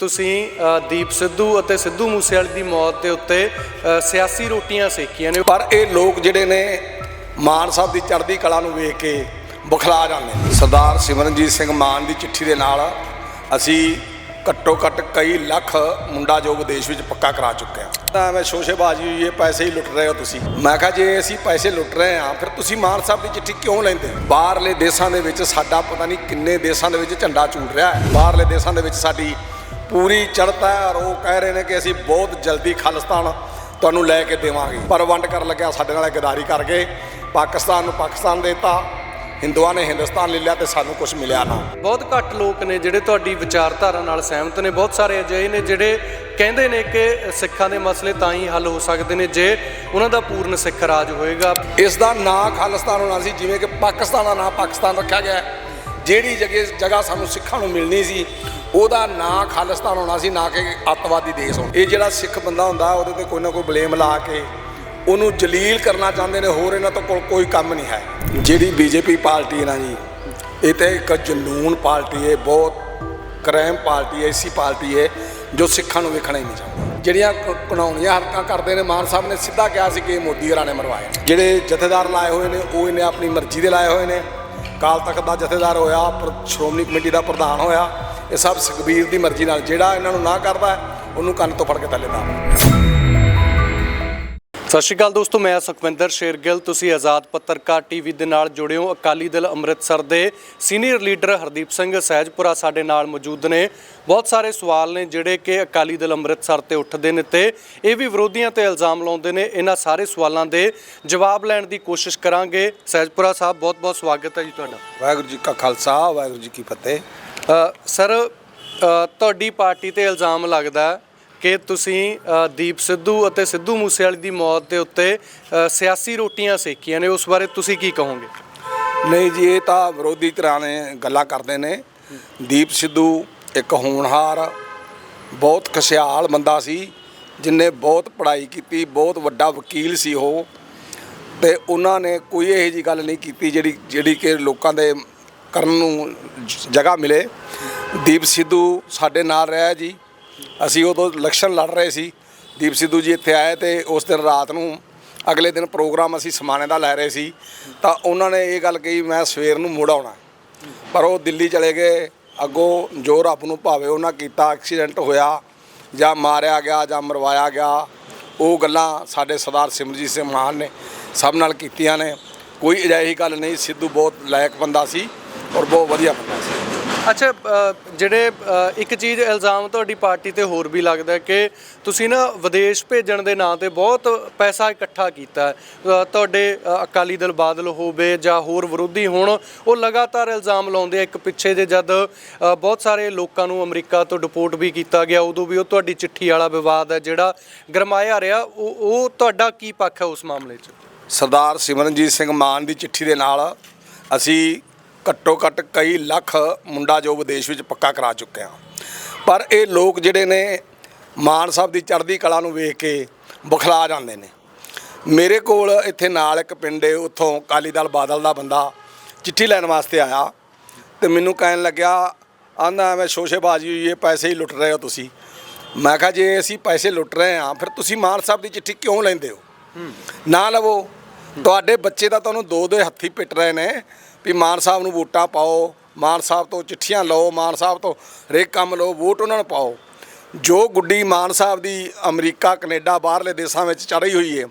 ਤੁਸੀਂ ਦੀਪ ਸਿੱਧੂ ਅਤੇ ਸਿੱਧੂ ਮੂਸੇਵਾਲੇ ਦੀ ਮੌਤ ਦੇ ਉੱਤੇ ਸਿਆਸੀ ਰੋਟੀਆਂ ਸੇਕੀਆਂ ਨੇ। ਪਰ ਇਹ ਲੋਕ ਜਿਹੜੇ ਨੇ ਮਾਨ ਸਾਹਿਬ ਦੀ ਚੜ੍ਹਦੀ ਕਲਾ ਨੂੰ ਵੇਖ ਕੇ ਬੁਖਲਾ ਜਾਂਦੇ ਨੇ। ਸਰਦਾਰ ਸਿਮਰਨਜੀਤ ਸਿੰਘ ਮਾਨ ਦੀ ਚਿੱਠੀ ਦੇ ਨਾਲ ਅਸੀਂ ਘੱਟੋ ਘੱਟ ਕਈ ਲੱਖ ਮੁੰਡਾ ਜੋ ਵਿਦੇਸ਼ ਵਿੱਚ ਪੱਕਾ ਕਰਾ ਚੁੱਕੇ ਹਾਂ। ਤਾਂ ਐਵੇਂ ਸ਼ੋਸ਼ੇਬਾਜ਼ੀ ਹੋਈ ਇਹ ਪੈਸੇ ਹੀ ਲੁੱਟ ਰਹੇ ਹੋ ਤੁਸੀਂ। ਮੈਂ ਕਿਹਾ ਜੇ ਅਸੀਂ ਪੈਸੇ ਲੁੱਟ ਰਹੇ ਹਾਂ ਫਿਰ ਤੁਸੀਂ ਮਾਨ ਸਾਹਿਬ ਦੀ ਚਿੱਠੀ ਕਿਉਂ ਲੈਂਦੇ? ਹੋ? ਬਾਹਰਲੇ ਦੇਸ਼ਾਂ ਦੇ ਵਿੱਚ ਸਾਡਾ ਪਤਾ ਨਹੀਂ ਕਿੰਨੇ ਦੇਸ਼ਾਂ ਦੇ ਵਿੱਚ ਝੰਡਾ ਝੂਲ ਰਿਹਾ ਹੈ। ਬਾਹਰਲੇ ਦੇਸ਼ਾਂ ਦੇ ਵਿੱਚ ਸਾਡੀ ਪੂਰੀ ਚੜ੍ਹਤਾ ਹੈ ਔਰ ਉਹ ਕਹਿ ਰਹੇ ਨੇ ਕਿ ਅਸੀਂ ਬਹੁਤ ਜਲਦੀ ਖਾਲਿਸਤਾਨ ਤੁਹਾਨੂੰ ਲੈ ਕੇ ਦੇਵਾਂਗੇ। ਪਰ ਵੰਡ ਕਰਨ ਲੱਗਿਆ ਸਾਡੇ ਨਾਲ ਗਦਾਰੀ ਕਰ ਗਏ ਪਾਕਿਸਤਾਨ ਨੂੰ ਪਾਕਿਸਤਾਨ ਦੇਤਾ। ਹਿੰਦੂਆਂ ਨੇ ਹਿੰਦੁਸਤਾਨ ਲੈ ਲਿਆ ਤੇ ਸਾਨੂੰ ਕੁਝ ਮਿਲਿਆ ਨਾ। ਬਹੁਤ ਘੱਟ ਲੋਕ ਨੇ ਜਿਹੜੇ ਤੁਹਾਡੀ ਵਿਚਾਰਧਾਰਾ ਨਾਲ ਸਹਿਮਤ ਨੇ। ਬਹੁਤ ਸਾਰੇ ਅਜਿਹੇ ਨੇ ਜਿਹੜੇ ਕਹਿੰਦੇ ਨੇ ਕਿ ਸਿੱਖਾਂ ਦੇ ਮਸਲੇ ਤਾਂ ਹੀ ਹੱਲ ਹੋ ਸਕਦੇ ਨੇ ਜੇ ਉਹਨਾਂ ਦਾ ਪੂਰਨ ਸਿੱਖ ਰਾਜ ਹੋਏਗਾ। ਇਸ ਦਾ ਨਾਂ ਖਾਲਿਸਤਾਨ ਹੋਣਾ ਸੀ ਜਿਵੇਂ ਕਿ ਪਾਕਿਸਤਾਨ ਦਾ ਨਾਂ ਪਾਕਿਸਤਾਨ ਰੱਖਿਆ ਗਿਆ। ਜਿਹੜੀ ਜਗ੍ਹਾ ਸਾਨੂੰ ਸਿੱਖਾਂ ਨੂੰ ਮਿਲਣੀ ਸੀ ਉਹਦਾ ਨਾਂ ਖਾਲਿਸਤਾਨ ਹੋਣਾ ਸੀ, ਨਾ ਕਿ ਅੱਤਵਾਦੀ ਦੇਸ਼ ਹੋਣਾ। ਇਹ ਜਿਹੜਾ ਸਿੱਖ ਬੰਦਾ ਹੁੰਦਾ, ਉਹਦੇ ਤੇ ਕੋਈ ਨਾ ਕੋਈ ਬਲੇਮ ਲਾ ਕੇ ਉਹਨੂੰ ਜਲੀਲ ਕਰਨਾ ਚਾਹੁੰਦੇ ਨੇ, ਹੋਰ ਇਹਨਾਂ ਤੋਂ ਕੋਲ ਕੋਈ ਕੰਮ ਨਹੀਂ ਹੈ। ਜਿਹੜੀ ਬੀਜੇਪੀ ਪਾਰਟੀ ਹੈ ਨਾ ਜੀ, ਇਹ ਤੇ ਇੱਕ ਜਨੂਨ ਪਾਰਟੀ ਹੈ, ਬਹੁਤ ਕ੍ਰਾਈਮ ਪਾਰਟੀ ਹੈ ਐਸੀ ਪਾਰਟੀ ਹੈ, ਜੋ ਸਿੱਖਾਂ ਨੂੰ ਵੇਖਣਾ ਹੀ ਨਹੀਂ ਚਾਹੁੰਦੀ। ਜਿਹੜੀਆਂ ਕਣਾਉਣੀਆਂ ਹਰਕਤਾਂ ਕਰਦੇ ਨੇ, ਮਾਨ ਸਾਹਿਬ ਨੇ ਸਿੱਧਾ ਕਿਹਾ ਸੀ ਕਿ ਮੋਦੀ ਹਰਾਂ ਨੇ ਮਰਵਾਏ ਜਿਹੜੇ ਜਥੇਦਾਰ ਲਾਏ ਹੋਏ ਨੇ, ਉਹ ਇਹਨੇ ਆਪਣੀ ਮਰਜ਼ੀ ਦੇ ਲਾਏ ਹੋਏ ਨੇ। ਕਾਲ ਤਖਤ ਦਾ ਜਥੇਦਾਰ ਹੋਇਆ, ਪਰ ਸ਼੍ਰੋਮਣੀ ਕਮੇਟੀ ਦਾ ਪ੍ਰਧਾਨ ਹੋਇਆ ਇਹ ਸਭ ਸੁਖਬੀਰ ਦੀ ਮਰਜ਼ੀ ਨਾਲ ਜਿਹੜਾ ਇਹਨਾਂ ਨੂੰ ਨਾ ਕਰਦਾ ਉਹਨੂੰ ਕੰਨ ਤੋਂ ਫੜ ਕੇ ਥੱਲੇ ਦਾ ਸਤਿ ਸ਼੍ਰੀ ਅਕਾਲ ਦੋਸਤੋ ਮੈਂ ਸੁਖਵਿੰਦਰ ਸ਼ੇਰਗਿੱਲ। ਤੁਸੀਂ ਆਜ਼ਾਦ ਪੱਤਰਕਾਰ ਟੀਵੀ ਦੇ ਨਾਲ ਜੁੜੇ ਹੋ ਅਕਾਲੀ ਦਲ ਅੰਮ੍ਰਿਤਸਰ ਦੇ ਸੀਨੀਅਰ ਲੀਡਰ ਹਰਦੀਪ ਸਿੰਘ ਸਹਿਜਪੁਰਾ ਸਾਡੇ ਨਾਲ ਮੌਜੂਦ ਨੇ। ਬਹੁਤ ਸਾਰੇ ਸਵਾਲ ਨੇ ਜਿਹੜੇ ਕਿ ਅਕਾਲੀ ਦਲ ਅੰਮ੍ਰਿਤਸਰ ਤੇ ਉੱਠਦੇ ਨੇ ਤੇ ਇਹ ਵੀ ਵਿਰੋਧੀਆਂ ਤੇ ਇਲਜ਼ਾਮ ਲਾਉਂਦੇ ਨੇ। ਇਹਨਾਂ ਸਾਰੇ ਸਵਾਲਾਂ ਦੇ ਜਵਾਬ ਲੈਣ ਦੀ ਕੋਸ਼ਿਸ਼ ਕਰਾਂਗੇ। ਸਹਿਜਪੁਰਾ ਸਾਹਿਬ ਬਹੁਤ ਬਹੁਤ ਸਵਾਗਤ ਹੈ ਜੀ ਤੁਹਾਡਾ। ਵਾਹਿਗੁਰੂ ਜੀ ਕਾ ਖਾਲਸਾ ਵਾਹਿਗੁਰੂ ਜੀ ਕੀ ਫਤਿਹ। ਸਰ ਤੁਹਾਡੀ ਪਾਰਟੀ ਤੇ ਇਲਜ਼ਾਮ ਲੱਗਦਾ ਕਿ ਤੁਸੀਂ ਦੀਪ ਸਿੱਧੂ ਅਤੇ ਸਿੱਧੂ ਮੂਸੇਵਾਲੇ ਦੀ ਮੌਤ ਦੇ ਉੱਤੇ ਸਿਆਸੀ ਰੋਟੀਆਂ ਸੇਕੀਆਂ ਨੇ, ਉਸ ਬਾਰੇ ਤੁਸੀਂ ਕੀ ਕਹੋਗੇ? ਨਹੀਂ ਜੀ, ਇਹ ਤਾਂ ਵਿਰੋਧੀ ਧਿਰਾਂ ਨੇ ਗੱਲਾਂ ਕਰਦੇ ਨੇ। ਦੀਪ ਸਿੱਧੂ ਇੱਕ ਹੋਣਹਾਰ, ਬਹੁਤ ਖੁਸ਼ਹਾਲ ਬੰਦਾ ਸੀ, ਜਿਨੇ ਬਹੁਤ ਪੜ੍ਹਾਈ ਕੀਤੀ, ਬਹੁਤ ਵੱਡਾ ਵਕੀਲ ਸੀ ਉਹ। ਤੇ ਉਹਨਾਂ ਨੇ ਕੋਈ ਇਹੋ ਜੀ ਗੱਲ ਨਹੀਂ ਕੀਤੀ ਜਿਹੜੀ ਜਿਹੜੀ ਕਿ ਲੋਕਾਂ ਦੇ ਕਰਨ ਨੂੰ ਜ- ਜਗ੍ਹਾ ਮਿਲੇ। ਦੀਪ ਸਿੱਧੂ ਸਾਡੇ ਨਾਲ ਰਿਹਾ ਜੀ। ਅਸੀਂ ਉਦੋਂ ਇਲੈਕਸ਼ਨ ਲੜ ਰਹੇ ਸੀ। ਦੀਪ ਸਿੱਧੂ ਜੀ ਇੱਥੇ ਆਏ ਤੇ ਉਸ ਦਿਨ ਰਾਤ ਨੂੰ ਅਗਲੇ ਦਿਨ ਪ੍ਰੋਗਰਾਮ ਅਸੀਂ ਸਮਾਣੇ ਦਾ ਲੈ ਰਹੇ ਸੀ। ਤਾਂ ਉਹਨਾਂ ਨੇ ਇਹ ਗੱਲ ਕਹੀ, ਮੈਂ ਸਵੇਰ ਨੂੰ ਮੁੜ ਆਉਣਾ। ਪਰ ਉਹ ਦਿੱਲੀ ਚਲੇ ਗਏ। ਅੱਗੋਂ ਜੋ ਰੱਬ ਨੂੰ ਭਾਵੇ ਉਹਨਾਂ ਕੀਤਾ, ਐਕਸੀਡੈਂਟ ਹੋਇਆ, ਜਾਂ ਮਾਰਿਆ ਗਿਆ, ਜਾਂ ਮਰਵਾਇਆ ਗਿਆ, ਉਹ ਗੱਲਾਂ ਸਾਡੇ ਸਰਦਾਰ ਸਿਮਰਜੀਤ ਸਿੰਘ ਮਾਨ ਨੇ ਸਭ ਨਾਲ ਕੀਤੀਆਂ ਨੇ। ਕੋਈ ਅਜਿਹੀ ਗੱਲ ਨਹੀਂ, ਸਿੱਧੂ ਬਹੁਤ ਲਾਇਕ ਬੰਦਾ ਸੀ। ਔਰ ਬਹੁਤ ਵਧੀਆ ਬੰਦਾ ਸੀ ਅੱਛਾ ਅ, ਜਿਹੜੇ ਅ, ਇੱਕ ਚੀਜ਼ ਇਲਜ਼ਾਮ ਤੁਹਾਡੀ ਪਾਰਟੀ ਤੇ ਹੋਰ ਵੀ ਲੱਗਦਾ ਹੈ ਕਿ ਤੁਸੀਂ ਨਾ ਵਿਦੇਸ਼ ਭੇਜਣ ਦੇ ਨਾਂ ਤੇ ਬਹੁਤ ਪੈਸਾ ਇਕੱਠਾ ਕੀਤਾ ਹੈ। ਅ, ਤੁਹਾਡੇ ਅ, ਅਕਾਲੀ ਦਲ ਬਾਦਲ ਹੋਵੇ ਜਾਂ ਹੋਰ ਵਿਰੋਧੀ ਹੋਣ ਉਹ ਲਗਾਤਾਰ ਇਲਜ਼ਾਮ ਲਾਉਂਦੇ ਆ ਇੱਕ ਪਿੱਛੇ ਜੇ ਜਦ ਅ, ਬਹੁਤ ਸਾਰੇ ਲੋਕਾਂ ਨੂੰ ਅਮਰੀਕਾ ਤੋਂ ਡਿਪੋਰਟ ਵੀ ਕੀਤਾ ਗਿਆ ਉਦੋਂ ਵੀ ਉਹ ਤੁਹਾਡੀ ਚਿੱਠੀ ਵਾਲਾ ਵਿਵਾਦ ਹੈ ਜਿਹੜਾ ਗਰਮਾਇਆ ਰਿਹਾ ਉਹ ਉਹ ਤੁਹਾਡਾ ਕੀ ਪੱਖ ਹੈ ਉਸ ਮਾਮਲੇ 'ਚ ਸਰਦਾਰ ਸਿਮਰਨਜੀਤ ਸਿੰਘ ਮਾਨ ਦੀ ਚਿੱਠੀ ਦੇ ਨਾਲ ਅਸੀਂ ਘੱਟੋ ਘੱਟ ਕਈ ਲੱਖ ਮੁੰਡਾ ਜੋ ਵਿਦੇਸ਼ ਵਿੱਚ ਪੱਕਾ ਕਰਾ ਚੁੱਕੇ ਹਾਂ ਪਰ ਇਹ ਲੋਕ ਜਿਹੜੇ ਨੇ ਮਾਨ ਸਾਹਿਬ ਦੀ ਚੜ੍ਹਦੀ ਕਲਾ ਨੂੰ ਵੇਖ ਕੇ ਬੁਖਲਾ ਜਾਂਦੇ ਨੇ। ਮੇਰੇ ਕੋਲ ਇੱਥੇ ਨਾਲ ਇੱਕ ਪਿੰਡ ਹੈ ਉੱਥੋਂ ਅਕਾਲੀ ਦਲ ਬਾਦਲ ਦਾ ਬੰਦਾ ਚਿੱਠੀ ਲੈਣ ਵਾਸਤੇ ਆਇਆ ਤੇ ਮੈਨੂੰ ਕਹਿਣ ਲੱਗਿਆ ਆਂਦਾ ਐਵੇਂ ਸ਼ੋਸ਼ੇਬਾਜ਼ੀ ਹੋਈ ਹੈ ਪੈਸੇ ਹੀ ਲੁੱਟ ਰਹੇ ਹੋ ਤੁਸੀਂ। ਮੈਂ ਕਿਹਾ ਜੇ ਅਸੀਂ ਪੈਸੇ ਲੁੱਟ ਰਹੇ ਹਾਂ ਫਿਰ ਤੁਸੀਂ ਮਾਨ ਸਾਹਿਬ ਦੀ ਚਿੱਠੀ ਕਿਉਂ ਲੈਂਦੇ ਹੋ? ਨਾ ਲਵੋ। ਤੁਹਾਡੇ ਬੱਚੇ ਤਾਂ ਤੁਹਾਨੂੰ ਦੋ ਦੋ ਹੱਥੀ ਪਿੱਟ ਰਹੇ ਨੇ। ਵੀ ਮਾਨ ਸਾਹਿਬ ਨੂੰ ਵੋਟਾਂ ਪਾਓ, ਮਾਨ ਸਾਹਿਬ ਤੋਂ ਚਿੱਠੀਆਂ ਲਓ, ਮਾਨ ਸਾਹਿਬ ਤੋਂ ਹਰੇਕ ਕੰਮ ਲਓ, ਵੋਟ ਉਹਨਾਂ ਨੂੰ ਪਾਓ। ਜੋ ਗੁੱਡੀ ਮਾਨ ਸਾਹਿਬ ਦੀ ਅਮਰੀਕਾ, ਕੈਨੇਡਾ, ਬਾਹਰਲੇ ਦੇਸ਼ਾਂ ਵਿੱਚ ਚੜ੍ਹੀ ਹੋਈ ਹੈ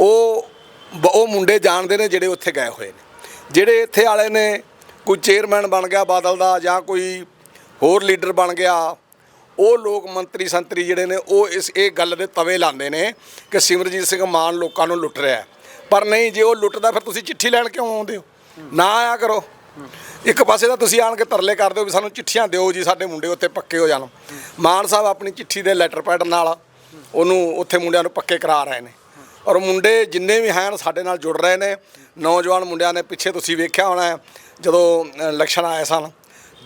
ਉਹ ਬ- ਉਹ ਮੁੰਡੇ ਜਾਣਦੇ ਨੇ ਜਿਹੜੇ ਉੱਥੇ ਗਏ ਹੋਏ ਨੇ। ਜਿਹੜੇ ਇੱਥੇ ਵਾਲੇ ਨੇ, ਕੋਈ ਚੇਅਰਮੈਨ ਬਣ ਗਿਆ ਬਾਦਲ ਦਾ ਜਾਂ ਕੋਈ ਹੋਰ ਲੀਡਰ ਬਣ ਗਿਆ, ਉਹ ਲੋਕ ਮੰਤਰੀ ਸੰਤਰੀ ਜਿਹੜੇ ਨੇ, ਉਹ ਇਸ, ਇਹ ਗੱਲ ਦੇ ਤਵੇ ਲਾਉਂਦੇ ਨੇ ਕਿ ਸਿਮਰਜੀਤ ਸਿੰਘ ਮਾਨ ਲੋਕਾਂ ਨੂੰ ਲੁੱਟ ਰਿਹਾ ਪਰ ਨਹੀਂ, ਜੇ ਉਹ ਲੁੱਟਦਾ, ਫਿਰ ਤੁਸੀਂ ਚਿੱਠੀ ਲੈਣ ਕਿਉਂ ਆਉਂਦੇ ਹੋ? ਨਾ ਆਇਆ ਕਰੋ। ਇੱਕ ਪਾਸੇ ਤਾਂ ਤੁਸੀਂ ਆਣ ਕੇ ਤਰਲੇ ਕਰਦੇ ਹੋ ਵੀ ਸਾਨੂੰ ਚਿੱਠੀਆਂ ਦਿਓ ਜੀ, ਸਾਡੇ ਮੁੰਡੇ ਉੱਥੇ ਪੱਕੇ ਹੋ ਜਾਣ। ਮਾਨ ਸਾਹਿਬ ਆਪਣੀ ਚਿੱਠੀ ਦੇ ਲੈਟਰ ਪੈਡ ਨਾਲ ਉਹਨੂੰ ਉੱਥੇ ਮੁੰਡਿਆਂ ਨੂੰ ਪੱਕੇ ਕਰਾ ਰਹੇ ਨੇ। ਔਰ ਮੁੰਡੇ ਜਿੰਨੇ ਵੀ ਹਨ ਸਾਡੇ ਨਾਲ ਜੁੜ ਰਹੇ ਨੇ। ਨੌਜਵਾਨ ਮੁੰਡਿਆਂ ਨੇ ਪਿੱਛੇ ਤੁਸੀਂ ਵੇਖਿਆ ਹੋਣਾ ਜਦੋਂ ਇਲੈਕਸ਼ਨ ਆਏ ਸਨ,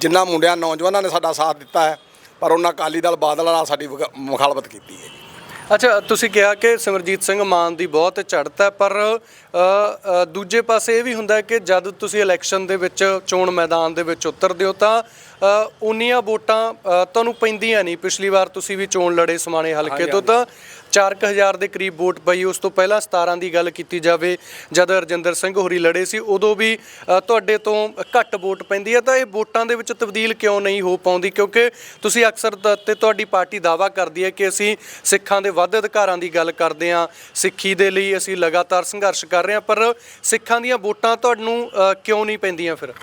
ਜਿੰਨਾ ਮੁੰਡਿਆਂ, ਨੌਜਵਾਨਾਂ ਨੇ ਸਾਡਾ ਸਾਥ ਦਿੱਤਾ ਹੈ, ਪਰ ਉਹਨਾਂ ਅਕਾਲੀ ਦਲ ਬਾਦਲ ਨਾਲ ਸਾਡੀ ਵਗ- ਮੁਖਾਲਫਤ ਕੀਤੀ ਹੈ। ਅੱਛਾ ਤੁਸੀਂ ਕਿਹਾ ਕਿ ਸਿਮਰਜੀਤ ਸਿੰਘ ਮਾਨ ਦੀ ਬਹੁਤ ਝੜਤ ਹੈ ਪਰ ਅ, ਅ, ਦੂਜੇ ਪਾਸੇ ਇਹ ਵੀ ਹੁੰਦਾ ਹੈ ਕਿ ਜਦ ਤੁਸੀਂ ਇਲੈਕਸ਼ਨ ਦੇ ਵਿੱਚ ਚੋਣ ਮੈਦਾਨ ਦੇ ਵਿੱਚ ਉਤਰਦੇ ਹੋ ਤਾਂ ਅ, ਉਨੀਆਂ ਵੋਟਾਂ ਅ, ਤੁਹਾਨੂੰ ਪੈਂਦੀਆਂ ਨਹੀਂ। ਪਿਛਲੀ ਵਾਰ ਤੁਸੀਂ ਵੀ ਚੋਣ ਲੜੇ ਸਮਾਣੇ ਹਲਕੇ ਤੋਂ ਤਾਂ 4000 ਦੇ ਕਰੀਬ ਵੋਟ ਪਈ। ਉਸ ਤੋਂ ਪਹਿਲਾਂ 17 ਦੀ ਗੱਲ ਕੀਤੀ ਜਾਵੇ ਜਦ ਰਜਿੰਦਰ ਸਿੰਘ ਹੋਰੀ ਲੜੇ ਸੀ ਉਦੋਂ ਵੀ ਤੁਹਾਡੇ ਤੋਂ ਘੱਟ ਵੋਟ ਪੈਂਦੀ ਹੈ। ਤਾਂ ਇਹ ਵੋਟਾਂ ਦੇ ਵਿੱਚ ਤਬਦੀਲ ਕਿਉਂ ਨਹੀਂ ਹੋ ਪਾਉਂਦੀ? ਕਿਉਂਕਿ ਤੁਸੀਂ ਅਕਸਰ ਤ- ਤੁਹਾਡੀ ਪਾਰਟੀ ਦਾਵਾ ਕਰਦੀ ਹੈ ਕਿ ਅਸੀਂ ਸਿੱਖਾਂ ਦੇ ਵੱਧ ਅਧਿਕਾਰਾਂ ਦੀ ਗੱਲ ਕਰਦੇ ਹਾਂ। ਸਿੱਖੀ ਦੇ ਲਈ ਅਸੀਂ ਲਗਾਤਾਰ ਸੰਘਰਸ਼ ਕਰ ਰਹੇ ਹਾਂ ਪਰ ਸਿੱਖਾਂ ਦੀਆਂ ਵੋਟਾਂ ਤੁਹਾਨੂੰ ਕਿਉਂ ਨਹੀਂ ਪੈਂਦੀਆਂ ਫਿਰ?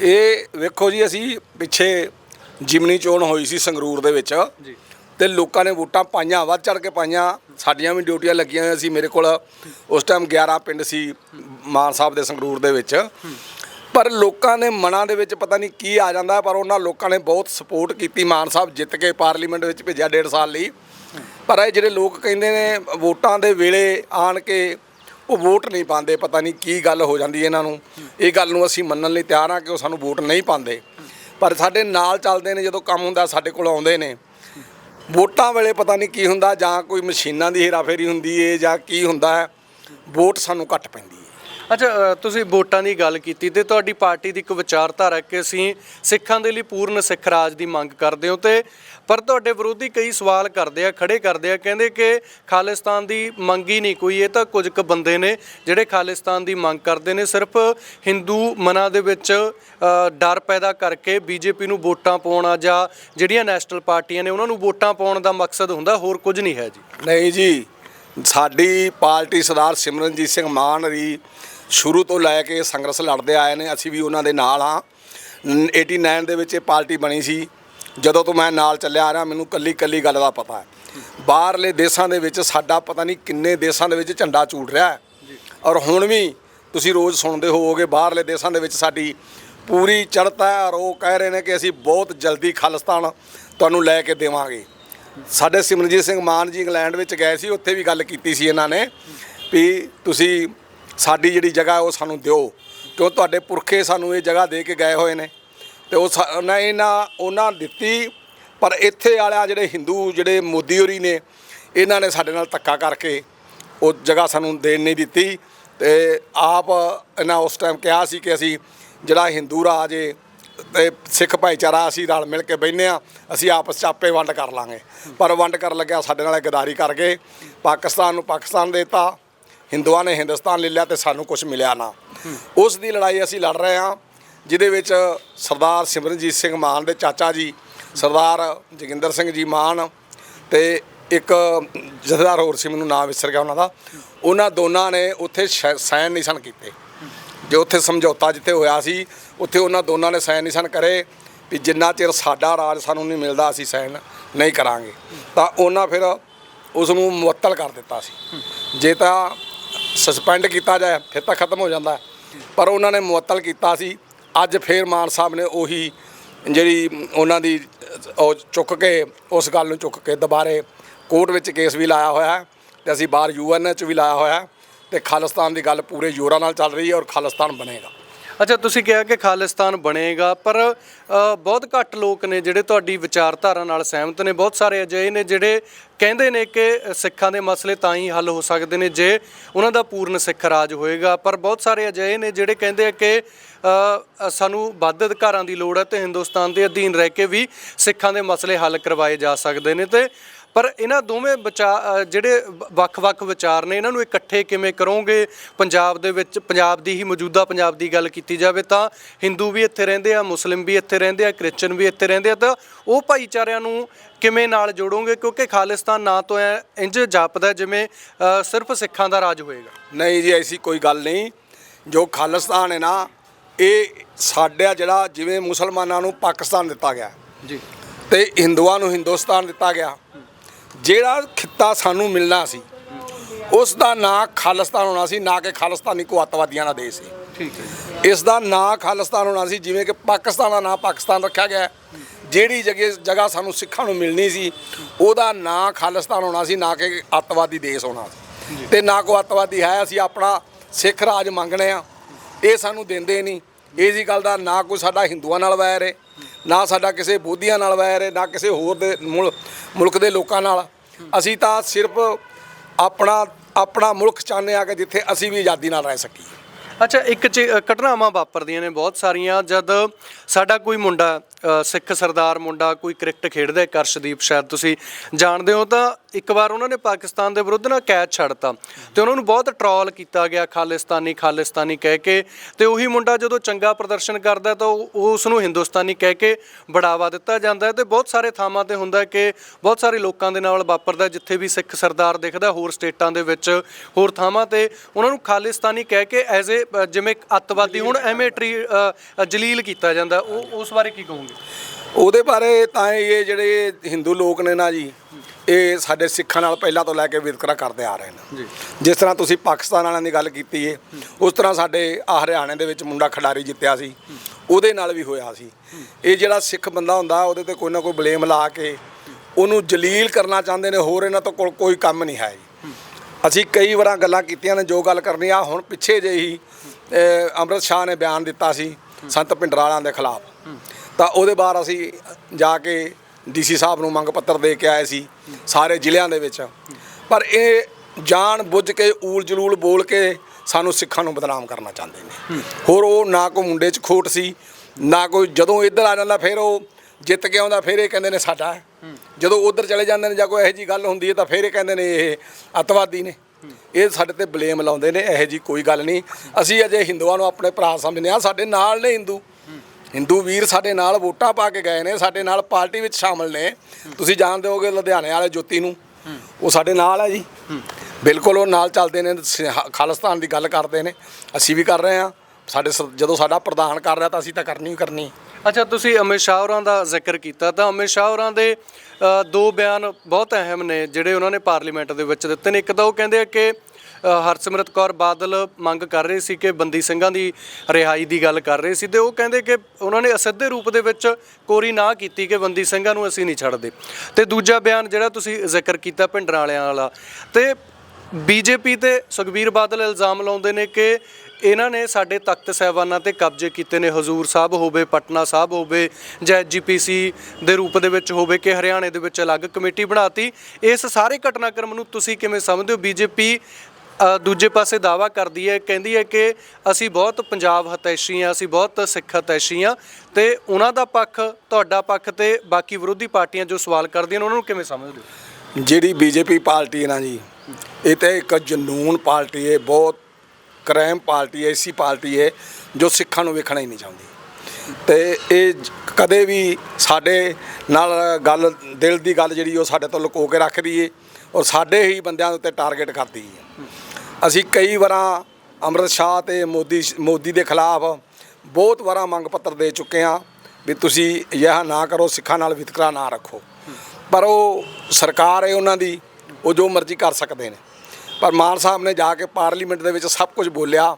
ਇਹ ਵੇਖੋ ਜੀ ਅਸੀਂ ਪਿੱਛੇ ਜਿਮਨੀ ਚੋਣ ਹੋਈ ਸੀ ਸੰਗਰੂਰ ਦੇ ਵਿੱਚ। ਜੀ। ਤੇ ਲੋਕਾਂ ਨੇ ਵੋਟਾਂ ਪਾਈਆਂ, ਵੱਧ ਚੜ ਕੇ ਪਾਈਆਂ। ਸਾਡੀਆਂ ਵੀ ਡਿਊਟੀਆਂ ਲੱਗੀਆਂ ਹੋਈਆਂ ਸੀ ਮੇਰੇ ਕੋਲ। ਉਸ ਟਾਈਮ 11 ਪਿੰਡ ਸੀ ਮਾਨ ਸਾਹਿਬ ਦੇ ਸੰਗਰੂਰ ਦੇ ਵਿੱਚ। ਪਰ ਲੋਕਾਂ ਨੇ ਮਨਾਂ ਦੇ ਵਿੱਚ ਪਤਾ ਨਹੀਂ ਕੀ ਆ ਜਾਂਦਾ, ਪਰ ਉਹਨਾਂ ਲੋਕਾਂ ਨੇ ਬਹੁਤ ਸਪੋਰਟ ਕੀਤੀ ਮਾਨ ਸਾਹਿਬ ਜਿੱਤ ਕੇ ਪਾਰਲੀਮੈਂਟ ਵਿੱਚ ਭੇਜਿਆ ਡੇਢ ਸਾਲ ਲਈ। ਪਰ ਇਹ ਜਿਹੜੇ ਲੋਕ ਕਹਿੰਦੇ ਨੇ ਵੋਟਾਂ ਦੇ ਵੇਲੇ ਆਣ ਕੇ ਉਹ ਵੋਟ ਨਹੀਂ ਪਾਉਂਦੇ, ਪਤਾ ਨਹੀਂ ਕੀ ਗੱਲ ਹੋ ਜਾਂਦੀ ਇਹਨਾਂ ਨੂੰ। ਇਹ ਗੱਲ ਨੂੰ ਅਸੀਂ ਮੰਨਣ ਲਈ ਤਿਆਰ ਹਾਂ ਕਿ ਉਹ ਸਾਨੂੰ ਵੋਟ ਨਹੀਂ ਪਾਉਂਦੇ। ਪਰ ਸਾਡੇ ਨਾਲ ਚੱਲਦੇ ਨੇ, ਜਦੋਂ ਕੰਮ ਹੁੰਦਾ ਸਾਡੇ ਕੋਲ ਆਉਂਦੇ ਨੇ। ਵੋਟਾਂ ਵੇਲੇ ਪਤਾ ਨਹੀਂ ਕੀ ਹੁੰਦਾ ਜਾਂ ਕੋਈ ਮਸ਼ੀਨਾਂ ਦੀ ਹੇਰਾਫੇਰੀ ਹੁੰਦੀ ਏ ਜਾਂ ਕੀ ਹੁੰਦਾ ਹੈ ਵੋਟ ਸਾਨੂੰ ਘੱਟ ਪੈਂਦੀ ਹੈ ਅੱਛਾ ਅ, ਤੁਸੀਂ ਵੋਟਾਂ ਦੀ ਗੱਲ ਕੀਤੀ ਤੇ ਤੁਹਾਡੀ ਪਾਰਟੀ ਦੀ ਇੱਕ ਵਿਚਾਰਧਾਰਾ ਕਿ ਅਸੀਂ ਸਿੱਖਾਂ ਦੇ ਲਈ ਪੂਰਨ ਸਿੱਖ ਰਾਜ ਦੀ ਮੰਗ ਕਰਦੇ ਹੋ ਤੇ ਪਰ ਤੁਹਾਡੇ ਵਿਰੋਧੀ ਕਈ ਸਵਾਲ ਕਰਦੇ ਆ, ਖੜੇ ਕਰਦੇ ਆ, ਕਹਿੰਦੇ ਕਿ ਖਾਲਿਸਤਾਨ ਦੀ ਮੰਗ ਹੀ ਨਹੀਂ ਕੋਈ, ਇਹ ਤਾਂ ਕੁਝ ਕੁ ਬੰਦੇ ਨੇ ਜਿਹੜੇ ਖਾਲਿਸਤਾਨ ਦੀ ਮੰਗ ਕਰਦੇ ਨੇ, ਸਿਰਫ ਹਿੰਦੂ ਮਨਾਂ ਦੇ ਵਿੱਚ ਡਰ ਪੈਦਾ ਕਰਕੇ ਬੀਜੇਪੀ ਨੂੰ ਵੋਟਾਂ ਪਾਉਣਾ ਜਾਂ ਜਿਹੜੀਆਂ ਨੈਸ਼ਨਲ ਪਾਰਟੀਆਂ ਨੇ ਉਹਨਾਂ ਨੂੰ ਵੋਟਾਂ ਪਾਉਣ ਦਾ ਮਕਸਦ ਹੁੰਦਾ, ਹੋਰ ਕੁਝ ਨਹੀਂ ਹੈ ਜੀ। ਨਹੀਂ ਜੀ, ਸਾਡੀ ਪਾਰਟੀ ਸਰਦਾਰ ਸਿਮਰਨਜੀਤ ਸਿੰਘ ਮਾਨ ਦੀ ਸ਼ੁਰੂ ਤੋਂ ਲੈ ਕੇ ਸੰਘਰਸ਼ ਲੜਦੇ ਆਏ ਨੇ, ਅਸੀਂ ਵੀ ਉਹਨਾਂ ਦੇ ਨਾਲ ਹਾਂ। 89 ਦੇ ਵਿੱਚ ਇਹ ਪਾਰਟੀ ਬਣੀ ਸੀ। ਜਦੋਂ ਤੋਂ ਮੈਂ ਨਾਲ ਚੱਲਿਆ ਆ ਰਿਹਾ, ਮੈਨੂੰ ਕੱਲੀ ਕੱਲੀ ਗੱਲ ਦਾ ਪਤਾ ਹੈ। ਬਾਹਰਲੇ ਦੇਸ਼ਾਂ ਦੇ ਵਿੱਚ ਸਾਡਾ ਪਤਾ ਨਹੀਂ ਕਿੰਨੇ ਦੇਸ਼ਾਂ ਦੇ ਵਿੱਚ ਝੰਡਾ ਝੂਟ ਰਿਹਾ ਹੈ। ਔਰ ਹੁਣ ਵੀ ਤੁਸੀਂ ਰੋਜ਼ ਸੁਣਦੇ ਹੋਵੋਗੇ, ਬਾਹਰਲੇ ਦੇਸ਼ਾਂ ਦੇ ਵਿੱਚ ਸਾਡੀ ਪੂਰੀ ਚੜ੍ਹਤਾ ਹੈ ਔਰ ਉਹ ਕਹਿ ਰਹੇ ਨੇ ਕਿ ਅਸੀਂ ਬਹੁਤ ਜਲਦੀ ਖਾਲਿਸਤਾਨ ਤੁਹਾਨੂੰ ਲੈ ਕੇ ਦੇਵਾਂਗੇ। ਸਾਡੇ ਸਿਮਰਨਜੀਤ ਸਿੰਘ ਮਾਨ ਜੀ ਇੰਗਲੈਂਡ ਵਿੱਚ ਗਏ ਸੀ, ਉੱਥੇ ਵੀ ਗੱਲ ਕੀਤੀ ਸੀ ਇਹਨਾਂ ਨੇ ਵੀ ਤੁਸੀਂ ਸਾਡੀ ਜਿਹੜੀ ਜਗ੍ਹਾ ਉਹ ਸਾਨੂੰ ਦਿਓ, ਕਿਉਂ ਤੁਹਾਡੇ ਪੁਰਖੇ ਸਾਨੂੰ ਇਹ ਜਗ੍ਹਾ ਦੇ ਕੇ ਗਏ ਹੋਏ ਨੇ। ਤੇ ਉਹ ਉਹਨਾਂ ਇਹਨਾਂ ਉਹਨਾਂ ਦਿੱਤੀ ਪਰ ਇੱਥੇ ਵਾਲਿਆ ਜਿਹੜੇ ਹਿੰਦੂ ਜਿਹੜੇ ਮੋਦੀ ਹੋਰੀ ਨੇ ਇਹਨਾਂ ਨੇ ਸਾਡੇ ਨਾਲ ਧੱਕਾ ਕਰਕੇ ਉਹ ਜਗ੍ਹਾ ਸਾਨੂੰ ਦੇਣ ਨਹੀਂ ਦਿੱਤੀ ਤੇ ਆਪ ਇਹਨਾਂ ਉਸ ਟਾਈਮ ਕਿਹਾ ਸੀ ਕਿ ਅਸੀਂ ਜਿਹੜਾ ਹਿੰਦੂ ਰਾਜ ਏ ਤੇ ਸਿੱਖ ਭਾਈਚਾਰਾ ਅਸੀਂ ਰਲ ਮਿਲ ਕੇ ਬੈਠਨੇ ਆ ਅਸੀਂ ਆਪਸ 'ਚ ਆਪੇ ਵੰਡ ਕਰ ਲਾਂਗੇ। ਪਰ ਵੰਡ ਕਰਨ ਲੱਗਿਆ ਸਾਡੇ ਨਾਲ ਗਦਾਰੀ ਕਰ ਗਏ। ਪਾਕਿਸਤਾਨ ਨੂੰ ਪਾਕਿਸਤਾਨ ਦੇਤਾ ਹਿੰਦੂਆਂ ਨੇ ਹਿੰਦੁਸਤਾਨ ਲੈ ਲਿਆ ਤੇ ਸਾਨੂੰ ਕੁਝ ਮਿਲਿਆ ਨਾ। ਉਸ ਦੀ ਲੜਾਈ ਅਸੀਂ ਲੜ ਰਹੇ ਹਾਂ। ਜਿਹਦੇ ਵਿੱਚ ਸਰਦਾਰ ਸਿਮਰਨਜੀਤ ਸਿੰਘ ਮਾਨ ਦੇ ਚਾਚਾ ਜੀ, ਸਰਦਾਰ ਜੋਗਿੰਦਰ ਸਿੰਘ ਜੀ ਮਾਨ ਤੇ ਇੱਕ ਜਥੇਦਾਰ ਹੋਰ ਸੀ, ਮੈਨੂੰ ਨਾਮ ਵਿਸਰ ਗਿਆ ਉਹਨਾਂ ਦਾ। ਉਹਨਾਂ ਦੋਨਾਂ ਨੇ ਉੱਥੇ ਸ਼ੈ- ਸਾਈਨ ਨਹੀਂ ਸਨ ਕੀਤੇ। ਜੋ ਉੱਥੇ ਸਮਝੌਤਾ ਜਿੱਥੇ ਹੋਇਆ ਸੀ, ਉੱਥੇ ਉਹਨਾਂ ਦੋਨਾਂ ਨੇ ਸਾਈਨ ਨਹੀਂ ਸਨ ਕਰੇ ਵੀ ਜਿੰਨਾ ਚਿਰ ਸਾਡਾ ਰਾਜ ਸਾਨੂੰ ਨਹੀਂ ਮਿਲਦਾ, ਅਸੀਂ ਸਾਈਨ ਨਹੀਂ ਕਰਾਂਗੇ। ਤਾਂ ਉਹਨਾਂ ਫਿਰ ਉਸ ਨੂੰ ਮੁਅੱਤਲ ਕਰ ਦਿੱਤਾ ਸੀ। ਜੇ ਤਾਂ ਸਸਪੈਂਡ ਕੀਤਾ ਜਾਏ, ਫਿਰ ਤਾਂ ਖਤਮ ਹੋ ਜਾਂਦਾ। ਪਰ ਉਹਨਾਂ ਨੇ ਮੁਅੱਤਲ ਕੀਤਾ ਸੀ। ਅੱਜ ਫੇਰ ਮਾਨ ਸਾਹਿਬ ਨੇ ਉਹੀ ਜਿਹੜੀ ਉਹਨਾਂ ਦੀ ਉਹ ਚੁੱਕ ਕੇ, ਉਸ ਗੱਲ ਨੂੰ ਚੁੱਕ ਕੇ ਦੁਬਾਰੇ ਕੋਰਟ ਵਿੱਚ ਕੇਸ ਵੀ ਲਾਇਆ ਹੋਇਆ ਹੈ ਤੇ ਅਸੀਂ ਬਾਹਰ ਯੂਐਨ ਚ ਵੀ ਲਾਇਆ ਹੋਇਆ ਹੈ ਤੇ ਖਾਲਿਸਤਾਨ ਦੀ ਗੱਲ ਪੂਰੇ ਜ਼ੋਰਾਂ ਨਾਲ ਚੱਲ ਰਹੀ ਹੈ ਔਰ ਖਾਲਿਸਤਾਨ ਬਣੇਗਾ। ਅੱਛਾ, ਤੁਸੀਂ ਕਿਹਾ ਕਿ ਖਾਲਿਸਤਾਨ ਬਣੇਗਾ, ਪਰ ਬਹੁਤ ਘੱਟ ਲੋਕ ਨੇ ਜਿਹੜੇ ਤੁਹਾਡੀ ਵਿਚਾਰਧਾਰਾ ਨਾਲ ਸਹਿਮਤ ਨੇ। ਬਹੁਤ ਸਾਰੇ ਅਜਿਹੇ ਨੇ ਜਿਹੜੇ ਕਹਿੰਦੇ ਨੇ ਕਿ ਸਿੱਖਾਂ ਦੇ ਮਸਲੇ ਤਾਂ ਹੀ ਹੱਲ ਹੋ ਸਕਦੇ ਨੇ ਜੇ ਉਹਨਾਂ ਦਾ ਪੂਰਨ ਸਿੱਖ ਰਾਜ ਹੋਏਗਾ। ਪਰ ਬਹੁਤ ਸਾਰੇ ਅਜਿਹੇ ਨੇ ਜਿਹੜੇ ਕਹਿੰਦੇ ਆ ਕਿ ਸਾਨੂੰ ਵੱਧ ਅਧਿਕਾਰਾਂ ਦੀ ਲੋੜ ਹੈ ਤੇ ਹਿੰਦੁਸਤਾਨ ਦੇ ਅਧੀਨ ਰਹਿ ਕੇ ਵੀ ਸਿੱਖਾਂ ਦੇ ਮਸਲੇ ਹੱਲ ਕਰਵਾਏ ਜਾ ਸਕਦੇ ਨੇ ਤੇ ਪਰ ਇਹਨਾਂ ਦੋਵੇਂ ਵਿਚਾਰ ਜਿਹੜੇ ਵੱਖ-ਵੱਖ ਵਿਚਾਰ ਨੇ, ਇਹਨਾਂ ਨੂੰ ਇਕੱਠੇ ਕਿਵੇਂ ਕਰੋਗੇ? ਪੰਜਾਬ ਦੇ ਵਿੱਚ, ਪੰਜਾਬ ਦੀ ਹੀ ਮੌਜੂਦਾ ਪੰਜਾਬ ਦੀ ਗੱਲ ਕੀਤੀ ਜਾਵੇ ਤਾਂ ਹਿੰਦੂ ਵੀ ਇੱਥੇ ਰਹਿੰਦੇ ਆ, ਮੁਸਲਿਮ ਵੀ ਇੱਥੇ ਰਹਿੰਦੇ ਆ, ਕ੍ਰਿਸਚਨ ਵੀ ਇੱਥੇ ਰਹਿੰਦੇ ਆ, ਤਾਂ ਉਹ ਭਾਈਚਾਰਿਆਂ ਨੂੰ ਕਿਵੇਂ ਨਾਲ ਜੋੜੋਗੇ? ਕਿਉਂਕਿ ਖਾਲਿਸਤਾਨ ਨਾਂ ਤੋਂ ਐ ਇੰਜ ਜਾਪਦਾ ਜਿਵੇਂ ਸਿਰਫ ਸਿੱਖਾਂ ਦਾ ਰਾਜ ਹੋਏਗਾ। ਨਹੀਂ ਜੀ, ਐਸੀ ਕੋਈ ਗੱਲ ਨਹੀਂ। ਜੋ ਖਾਲਿਸਤਾਨ ਹੈ ਨਾ ਇਹ ਸਾਡਾ ਜਿਹੜਾ ਜਿਵੇਂ ਮੁਸਲਮਾਨਾਂ ਨੂੰ ਪਾਕਿਸਤਾਨ ਦਿੱਤਾ ਗਿਆ। ਜੀ। ਤੇ ਹਿੰਦੂਆਂ ਨੂੰ ਹਿੰਦੁਸਤਾਨ ਦਿੱਤਾ ਗਿਆ। ਜਿਹੜਾ ਖਿੱਤਾ ਸਾਨੂੰ ਮਿਲਣਾ ਸੀ ਉਸ ਦਾ ਨਾਂ ਖਾਲਿਸਤਾਨ ਹੋਣਾ ਸੀ ਨਾ ਕਿ ਖਾਲਿਸਤਾਨੀ ਕੋ ਅੱਤਵਾਦੀਆਂ ਦਾ ਦੇਸ਼ ਸੀ। ਠੀਕ ਹੈ ਇਸ ਦਾ ਨਾਂ ਖਾਲਿਸਤਾਨ ਹੋਣਾ ਸੀ ਜਿਵੇਂ ਕਿ ਪਾਕਿਸਤਾਨ ਦਾ ਨਾਂ ਪਾਕਿਸਤਾਨ ਰੱਖਿਆ ਗਿਆ। ਜਿਹੜੀ ਜਗ੍ਹਾ ਜਗ੍ਹਾ ਸਾਨੂੰ ਸਿੱਖਾਂ ਨੂੰ ਮਿਲਣੀ ਸੀ ਉਹਦਾ ਨਾਂ ਖਾਲਿਸਤਾਨ ਹੋਣਾ ਸੀ ਨਾ ਕਿ ਅੱਤਵਾਦੀ ਦੇਸ਼ ਹੋਣਾ ਸੀ। ਤੇ ਨਾ ਕੋ ਅੱਤਵਾਦੀ ਹੈ ਅਸੀਂ ਆਪਣਾ ਸਿੱਖ ਰਾਜ ਮੰਗਣੇ ਆ। ਇਹ ਸਾਨੂੰ ਦਿੰਦੇ ਨਹੀਂ। ਇਸ ਗੱਲ ਦਾ ਨਾ ਕੋਈ ਸਾਡਾ ਹਿੰਦੂਆਂ ਨਾਲ ਵੈਰ ਹੈ ਨਾ ਸਾਡਾ ਕਿਸੇ ਬੋਧੀਆਂ ਨਾਲ ਵੈਰ ਹੈ ਨਾ ਕਿਸੇ ਹੋਰ ਦੇ ਮੁਲ- ਮੁਲਕ ਦੇ ਲੋਕਾਂ ਨਾਲ। ਅਸੀਂ ਤਾਂ ਸਿਰਫ ਆਪਣਾ ਆਪਣਾ ਮੁਲਕ ਚਾਹੁੰਦੇ ਆ ਕਿ ਜਿੱਥੇ ਅਸੀਂ ਵੀ ਆਜ਼ਾਦੀ ਨਾਲ ਰਹਿ ਸਕੀਏ। ਅੱਛਾ ਇੱਕ ਚੀ- ਅ, ਘਟਨਾਵਾਂ ਵਾਪਰਦੀਆਂ ਨੇ ਬਹੁਤ ਸਾਰੀਆਂ। ਜਦ ਸਾਡਾ ਕੋਈ ਮੁੰਡਾ ਅ, ਸਿੱਖ ਸਰਦਾਰ ਮੁੰਡਾ ਕੋਈ ਕ੍ਰਿਕਟ ਖੇਡਦਾ ਹੈ ਕਰਸ਼ਦੀਪ ਸ਼ਾਇਦ ਤੁਸੀਂ ਜਾਣਦੇ ਹੋ ਤਾਂ ਇੱਕ ਵਾਰ ਉਹਨਾਂ ਨੇ ਪਾਕਿਸਤਾਨ ਦੇ ਵਿਰੁੱਧ ਨਾ ਕੈਚ ਛੱਡਤਾ। ਤੇ ਉਹਨਾਂ ਨੂੰ ਬਹੁਤ ਟਰੋਲ ਕੀਤਾ ਗਿਆ ਖਾਲਿਸਤਾਨੀ ਖਾਲਿਸਤਾਨੀ ਕਹਿ ਕੇ। ਤੇ ਉਹੀ ਮੁੰਡਾ ਜਦੋਂ ਚੰਗਾ ਪ੍ਰਦਰਸ਼ਨ ਕਰਦਾ ਹੈ ਤਾਂ ਉਹ ਉਸ ਨੂੰ ਹਿੰਦੁਸਤਾਨੀ ਕਹਿ ਕੇ ਬੜਾਵਾ ਦਿੱਤਾ ਜਾਂਦਾ ਹੈ। ਤੇ ਬਹੁਤ ਸਾਰੇ ਥਾਵਾਂ ਤੇ ਹੁੰਦਾ ਹੈ ਕਿ ਬਹੁਤ ਸਾਰੇ ਲੋਕਾਂ ਦੇ ਨਾਲ ਵਾਪਰਦਾ ਹੈ, ਜਿੱਥੇ ਵੀ ਸਿੱਖ ਸਰਦਾਰ ਦਿਖਦਾ ਹੋਰ ਸਟੇਟਾਂ ਦੇ ਵਿੱਚ ਹੋਰ ਥਾਵਾਂ ਤੇ। ਉਹਨਾਂ ਨੂੰ ਖਾਲਿਸਤਾਨੀ ਕਹਿ ਕੇ ਐਜ਼ ਜਿਵੇਂ ਅੱਤਵਾਦੀ ਹੁਣ ਐਵੇਂ ਟਰੀ ਅ, ਜਲੀਲ ਕੀਤਾ ਜਾਂਦਾ ਉਹ ਉਸ ਬਾਰੇ ਕੀ ਕਹੋਗੇ? ਉਹਦੇ ਬਾਰੇ ਤਾਂ ਇਹ ਜਿਹੜੇ ਹਿੰਦੂ ਲੋਕ ਨੇ ਨਾ ਜੀ ਇਹ ਸਾਡੇ ਸਿੱਖਾਂ ਨਾਲ ਪਹਿਲਾਂ ਤੋਂ ਲੈ ਕੇ ਵਿਤਕਰਾ ਕਰਦੇ ਆ ਰਹੇ ਨੇ। ਜੀ। ਜਿਸ ਤਰ੍ਹਾਂ ਤੁਸੀਂ ਪਾਕਿਸਤਾਨ ਵਾਲਿਆਂ ਦੀ ਗੱਲ ਕੀਤੀ ਏ ਉਸ ਤਰ੍ਹਾਂ ਸਾਡੇ ਆ ਹਰਿਆਣੇ ਦੇ ਵਿੱਚ ਮੁੰਡਾ ਖਿਡਾਰੀ ਜਿੱਤਿਆ ਸੀ ਉਹਦੇ ਨਾਲ ਵੀ ਹੋਇਆ ਸੀ। ਇਹ ਜਿਹੜਾ ਸਿੱਖ ਬੰਦਾ ਹੁੰਦਾ ਉਹਦੇ ਤੇ ਕੋਈ ਨਾ ਕੋਈ ਬਲੇਮ ਲਾ ਕੇ ਉਹਨੂੰ ਜਲੀਲ ਕਰਨਾ ਚਾਹੁੰਦੇ ਨੇ ਹੋਰ ਇਹਨਾਂ ਤੋਂ ਕੋਲ ਕੋਈ ਕੰਮ ਨਹੀਂ ਹੈ ਜੀ। ਅਸੀਂ ਕਈ ਵਾਰਾਂ ਗੱਲਾਂ ਕੀਤੀਆਂ ਨੇ ਜੋ ਗੱਲ ਕਰਨੀ ਆ ਹੁਣ ਪਿੱਛੇ ਜਿਹੇ ਹੀ ਅਹ, ਅੰਮ੍ਰਿਤ ਸ਼ਾਹ ਨੇ ਬਿਆਨ ਦਿੱਤਾ ਸੀ ਸੰਤ ਭਿੰਡਰਾਲਿਆਂ ਦੇ ਖਿਲਾਫ। ਤਾਂ ਉਹਦੇ ਬਾਅਦ ਅਸੀਂ ਜਾ ਕੇ ਡੀਸੀ ਸਾਹਿਬ ਨੂੰ ਮੰਗ ਪੱਤਰ ਦੇ ਕੇ ਆਏ ਸੀ ਸਾਰੇ ਜ਼ਿਲ੍ਹਿਆਂ ਦੇ ਵਿੱਚ। ਪਰ ਇਹ ਜਾਣ ਬੁੱਝ ਕੇ ਊਲ ਜਲੂਲ ਬੋਲ ਕੇ ਸਾਨੂੰ ਸਿੱਖਾਂ ਨੂੰ ਬਦਨਾਮ ਕਰਨਾ ਚਾਹੁੰਦੇ ਨੇ। ਹੋਰ ਉਹ ਨਾ ਕੋਈ ਮੁੰਡੇ 'ਚ ਖੋਟ ਸੀ ਨਾ ਕੋਈ ਜਦੋਂ ਇੱਧਰ ਆ ਜਾਂਦਾ ਫਿਰ ਉਹ ਜਿੱਤ ਕੇ ਆਉਂਦਾ ਫਿਰ ਇਹ ਕਹਿੰਦੇ ਨੇ ਸਾਡਾ ਜਦੋਂ ਉਧਰ ਚਲੇ ਜਾਂਦੇ ਨੇ ਜਾਂ ਕੋਈ ਇਹੋ ਜੀ ਗੱਲ ਹੁੰਦੀ ਹੈ ਤਾਂ ਫਿਰ ਇਹ ਕਹਿੰਦੇ ਨੇ ਇਹ ਅੱਤਵਾਦੀ ਨੇ। ਇਹ ਸਾਡੇ ਤੇ ਬਲੇਮ ਲਾਉਂਦੇ ਨੇ, ਇਹੋ ਜੀ ਕੋਈ ਗੱਲ ਨਹੀਂ। ਅਸੀਂ ਅਜੇ ਹਿੰਦੂਆਂ ਨੂੰ ਆਪਣੇ ਭਰਾ ਸਮਝਦੇ ਆ ਸਾਡੇ ਨਾਲ ਨੇ ਹਿੰਦੂ। ਹਿੰਦੂ ਵੀਰ ਸਾਡੇ ਨਾਲ ਵੋਟਾਂ ਪਾ ਕੇ ਗਏ ਨੇ, ਸਾਡੇ ਨਾਲ ਪਾਰਟੀ ਵਿੱਚ ਸ਼ਾਮਲ ਨੇ। ਤੁਸੀਂ ਜਾਣਦੇ ਹੋਗੇ ਲੁਧਿਆਣੇ ਵਾਲੇ ਜੋਤੀ ਨੂੰ, ਉਹ ਸਾਡੇ ਨਾਲ ਹੈ ਜੀ। ਬਿਲਕੁਲ ਉਹ ਨਾਲ ਚੱਲਦੇ ਨੇ ਖਾਲਿਸਤਾਨ ਦੀ ਗੱਲ ਕਰਦੇ ਨੇ। ਅਸੀਂ ਵੀ ਕਰ ਰਹੇ ਹਾਂ। ਸਾਡੇ ਸ- ਜਦੋਂ ਸਾਡਾ ਪ੍ਰਧਾਨ ਕਰ ਰਿਹਾ ਤਾਂ ਅਸੀਂ ਤਾਂ ਕਰਨੀ ਹੀ ਕਰਨੀ। ਅੱਛਾ ਤੁਸੀਂ ਅਮਿਤ ਸ਼ਾਹ ਹੋਰਾਂ ਦਾ ਜ਼ਿਕਰ ਕੀਤਾ ਤਾਂ ਅਮਿਤ ਸ਼ਾਹ ਹੋਰਾਂ ਦੇ ਅ, ਦੋ ਬਿਆਨ ਬਹੁਤ ਅਹਿਮ ਨੇ ਜਿਹੜੇ ਉਹਨਾਂ ਨੇ ਪਾਰਲੀਮੈਂਟ ਦੇ ਵਿੱਚ ਦਿੱਤੇ ਨੇ। ਇੱਕ ਤਾਂ ਉਹ ਕਹਿੰਦੇ ਆ ਕਿ ਅ, ਹਰਸਿਮਰਤ ਕੌਰ ਬਾਦਲ ਮੰਗ ਕਰ ਰਹੇ ਸੀ ਕਿ ਬੰਦੀ ਸਿੰਘਾਂ ਦੀ ਰਿਹਾਈ ਦੀ ਗੱਲ ਕਰ ਰਹੇ ਸੀ ਤੇ ਉਹ ਕਹਿੰਦੇ ਕਿ ਉਹਨਾਂ ਨੇ ਅਸਿੱਧੇ ਰੂਪ ਦੇ ਵਿੱਚ ਕੋਰੀ ਨਾ ਕੀਤੀ ਕਿ ਬੰਦੀ ਸਿੰਘਾਂ ਨੂੰ ਅਸੀਂ ਨਹੀਂ ਛੱਡਦੇ। ਤੇ ਦੂਜਾ ਬਿਆਨ ਜਿਹੜਾ ਤੁਸੀਂ ਜ਼ਿਕਰ ਕੀਤਾ ਭਿੰਡਰਾਂ ਵਾਲਿਆਂ ਵਾਲਾ ਤੇ ਬੀਜੇਪੀ ਤੇ ਸੁਖਬੀਰ ਬਾਦਲ ਇਲਜ਼ਾਮ ਲਾਉਂਦੇ ਨੇ ਕਿ ਇਹਨਾਂ ਨੇ ਸਾਡੇ ਤਖਤ ਸਾਹਿਬਾਨਾਂ ਤੇ ਕਬਜ਼ੇ ਕੀਤੇ ਨੇ। ਹਜ਼ੂਰ ਸਾਹਿਬ ਹੋਵੇ, ਪਟਨਾ ਸਾਹਿਬ ਹੋਵੇ, ਜਾਂ ਜੀਪੀਸੀ ਦੇ ਰੂਪ ਦੇ ਵਿੱਚ ਹੋਵੇ ਕਿ ਹਰਿਆਣੇ ਦੇ ਵਿੱਚ ਅਲੱਗ ਕਮੇਟੀ ਬਣਾਤੀ। ਇਸ ਸਾਰੇ ਘਟਨਾਕ੍ਰਮ ਨੂੰ ਤੁਸੀਂ ਕਿਵੇਂ ਸਮਝਦੇ ਹੋ? ਬੀਜੇਪੀ ਦੂਜੇ ਪਾਸੇ ਦਾਵਾ ਕਰਦੀ ਹੈ, ਕਹਿੰਦੀ ਹੈ ਕਿ ਅਸੀਂ ਬਹੁਤ ਪੰਜਾਬ ਹਤੈਸ਼ੀ ਆ ਅਸੀਂ ਬਹੁਤ ਸਿੱਖ ਹਤੈਸ਼ੀ ਆ ਤੇ ਉਹਨਾਂ ਦਾ ਪੱਖ, ਤੁਹਾਡਾ ਪੱਖ ਤੇ ਬਾਕੀ ਵਿਰੋਧੀ ਪਾਰਟੀਆਂ ਜੋ ਸਵਾਲ ਕਰਦੀਆਂ ਨੇ, ਉਹਨਾਂ ਨੂੰ ਕਿਵੇਂ ਸਮਝਦੇ ਹੋ? ਜਿਹੜੀ ਬੀਜੇਪੀ ਪਾਰਟੀ ਹੈ ਨਾ ਜੀ, ਇਹ ਤਾਂ ਇੱਕ ਜਨੂਨ ਪਾਰਟੀ ਹੈ, ਬਹੁਤ ਕ੍ਰਾਈਮ ਪਾਰਟੀ ਹੈ ਐਸੀ ਪਾਰਟੀ ਹੈ, ਜੋ ਸਿੱਖਾਂ ਨੂੰ ਵੇਖਣਾ ਹੀ ਨਹੀਂ ਚਾਹੁੰਦੀ। ਤੇ ਇਹ ਕਦੇ ਵੀ ਸਾਡੇ ਨਾਲ ਗੱਲ, ਦਿਲ ਦੀ ਗੱਲ ਜਿਹੜੀ, ਉਹ ਸਾਡੇ ਤੋਂ ਲੁਕੋ ਕੇ ਰੱਖਦੀ ਏ, ਔਰ ਸਾਡੇ ਹੀ ਬੰਦਿਆਂ ਉੱਤੇ ਟਾਰਗੇਟ ਕਰਦੀ ਹੈ ਅਸੀਂ ਕਈ ਵਾਰਾਂ ਅੰਮ੍ਰਿਤ ਸ਼ਾਹ ਤੇ ਮੋਦੀ ਮੋਦੀ ਦੇ ਖਿਲਾਫ ਬਹੁਤ ਵਾਰਾਂ ਮੰਗ ਪੱਤਰ ਦੇ ਚੁੱਕੇ ਹਾਂ ਵੀ ਤੁਸੀਂ ਇਹ ਨਾ ਕਰੋ, ਸਿੱਖਾਂ ਨਾਲ ਵਿਤਕਰਾ ਨਾ ਰੱਖੋ। ਪਰ ਉਹ ਸਰਕਾਰ ਹੈ ਉਹਨਾਂ ਦੀ, ਉਹ ਜੋ ਮਰਜ਼ੀ ਕਰ ਸਕਦੇ ਨੇ। ਪਰ ਮਾਨ ਸਾਹਿਬ ਨੇ ਜਾ ਕੇ ਪਾਰਲੀਮੈਂਟ ਦੇ ਵਿੱਚ ਸਭ ਕੁਝ ਬੋਲਿਆ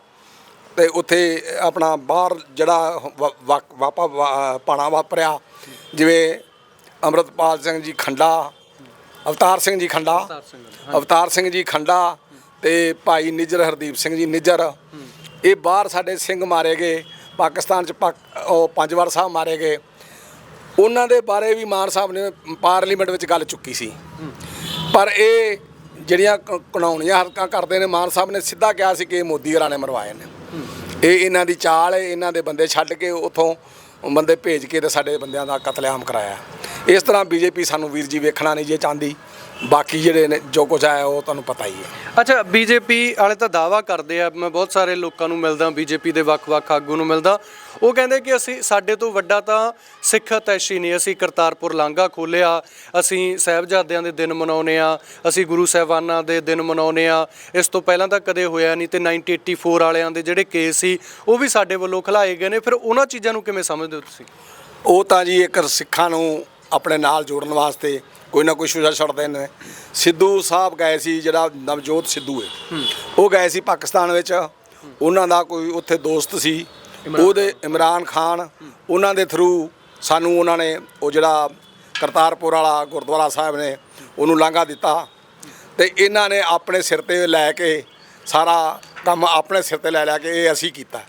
ਤੇ ਉੱਥੇ ਆਪਣਾ ਬਾਹਰ ਜਿਹੜਾ ਵਾਪਾ ਪਾਣਾ ਵਾਪਰਿਆ। ਜਿਵੇਂ ਅੰਮ੍ਰਿਤਪਾਲ ਸਿੰਘ ਜੀ ਖੰਡਾ ਅਵਤਾਰ ਸਿੰਘ ਜੀ ਖੰਡਾ ਅਵਤਾਰ ਸਿੰਘ ਜੀ ਖੰਡਾ ਤੇ ਭਾਈ ਨਿਜਰ ਹਰਦੀਪ ਸਿੰਘ ਜੀ ਨਿਜਰ। ਇਹ ਬਾਹਰ ਸਾਡੇ ਸਿੰਘ ਮਾਰੇ ਗਏ ਪਾਕਿਸਤਾਨ ਚ ਉਹ ਪੰਜ ਵਾਰ ਸਾਹਿਬ ਮਾਰੇ ਗਏ। ਉਹਨਾਂ ਦੇ ਬਾਰੇ ਵੀ ਮਾਨ ਸਾਹਿਬ ਨੇ ਪਾਰਲੀਮੈਂਟ ਵਿੱਚ ਗੱਲ ਚੁੱਕੀ ਸੀ। ਪਰ ਇਹ ਜਿਹੜੀਆਂ ਕ- ਘਿਨਾਉਣੀਆਂ ਹਰਕਤਾਂ ਕਰਦੇ ਨੇ, ਮਾਨ ਸਾਹਿਬ ਨੇ ਸਿੱਧਾ ਕਿਹਾ ਸੀ ਕਿ ਇਹ ਮੋਦੀ ਹੋਰਾਂ ਨੇ ਮਰਵਾਏ ਨੇ। ਇਹ ਇਹਨਾਂ ਦੀ ਚਾਲ ਹੈ, ਇਹਨਾਂ ਦੇ ਬੰਦੇ ਛੱਡ ਕੇ ਉਥੋਂ ਬੰਦੇ ਭੇਜ ਕੇ ਤੇ ਸਾਡੇ ਬੰਦਿਆਂ ਦਾ ਕਤਲੇਆਮ ਕਰਾਇਆ। ਇਸ ਤਰ੍ਹਾਂ ਬੀਜੇਪੀ ਸਾਨੂੰ ਵੀਰ ਜੀ ਵੇਖਣਾ ਨਹੀਂ ਜੇ ਚਾਹੁੰਦੀ। ਬਾਕੀ ਜਿਹੜੇ ਨੇ ਜੋ ਕੁਝ ਆਇਆ ਉਹ ਤੁਹਾਨੂੰ ਪਤਾ ਹੀ ਹੈ। ਅੱਛਾ ਬੀਜੇਪੀ ਵਾਲੇ ਤਾਂ ਦਾਵਾ ਕਰਦੇ ਆ ਮੈਂ ਬਹੁਤ ਸਾਰੇ ਲੋਕਾਂ ਨੂੰ ਮਿਲਦਾ ਬੀਜੇਪੀ ਦੇ ਵੱਖ-ਵੱਖ ਆਗੂ ਨੂੰ ਮਿਲਦਾ। ਉਹ ਕਹਿੰਦੇ ਕਿ ਅਸੀਂ ਸਾਡੇ ਤੋਂ ਵੱਡਾ ਤਾਂ ਸਿੱਖ ਤੈਸ਼ੀ ਨਹੀਂ ਅਸੀਂ ਕਰਤਾਰਪੁਰ ਲਾਂਘਾ ਖੋਲਿਆ ਅਸੀਂ ਸਾਹਿਬਜ਼ਾਦਿਆਂ ਦੇ ਦਿਨ ਮਨਾਉਨੇ ਆ ਅਸੀਂ ਗੁਰੂ ਸਾਹਿਬਾਨਾਂ ਦੇ ਦਿਨ ਮਨਾਉਨੇ ਆ ਇਸ ਤੋਂ ਪਹਿਲਾਂ ਤਾਂ ਕਦੇ ਹੋਇਆ ਨਹੀਂ ਤੇ 1984 ਵਾਲਿਆਂ ਦੇ ਜਿਹੜੇ ਕੇਸ ਸੀ ਉਹ ਵੀ ਸਾਡੇ ਵੱਲੋਂ ਖਿਲਾਏ ਗਏ ਨੇ। ਫਿਰ ਉਹਨਾਂ ਚੀਜ਼ਾਂ ਨੂੰ ਕਿਵੇਂ ਸਮਝਦੇ ਹੋ ਤੁਸੀਂ? ਉਹ ਤਾਂ ਜੀ ਇੱਕ ਸਿੱਖਾਂ ਨੂੰ ਆਪਣੇ ਨਾਲ ਜੋੜਨ ਵਾਸਤੇ ਕੋਈ ਨਾ ਕੋਈ ਸ਼ੁਜਾ ਛੱਡਦੇ ਨੇ। ਸਿੱਧੂ ਸਾਹਿਬ ਗਏ ਸੀ ਜਿਹੜਾ ਨਵਜੋਤ ਸਿੱਧੂ ਹੈ ਉਹ ਗਏ ਸੀ ਪਾਕਿਸਤਾਨ ਵਿੱਚ। ਉਹਨਾਂ ਦਾ ਕੋਈ ਉੱਥੇ ਦੋਸਤ ਸੀ। ਉਹਦੇ ਇਮਰਾਨ ਖਾਨ ਉਹਨਾਂ ਦੇ ਥਰੂ ਸਾਨੂੰ ਉਹਨਾਂ ਨੇ ਉਹ ਜਿਹੜਾ ਕਰਤਾਰਪੁਰ ਵਾਲਾ ਗੁਰਦੁਆਰਾ ਸਾਹਿਬ ਨੇ ਉਹਨੂੰ ਲਾਂਘਾ ਦਿੱਤਾ। ਤੇ ਇਹਨਾਂ ਨੇ ਆਪਣੇ ਸਿਰ ਤੇ ਲੈ ਕੇ ਸਾਰਾ ਕੰਮ ਆਪਣੇ ਸਿਰ ਤੇ ਲੈ ਲਿਆ ਕਿ ਇਹ ਅਸੀਂ ਕੀਤਾ।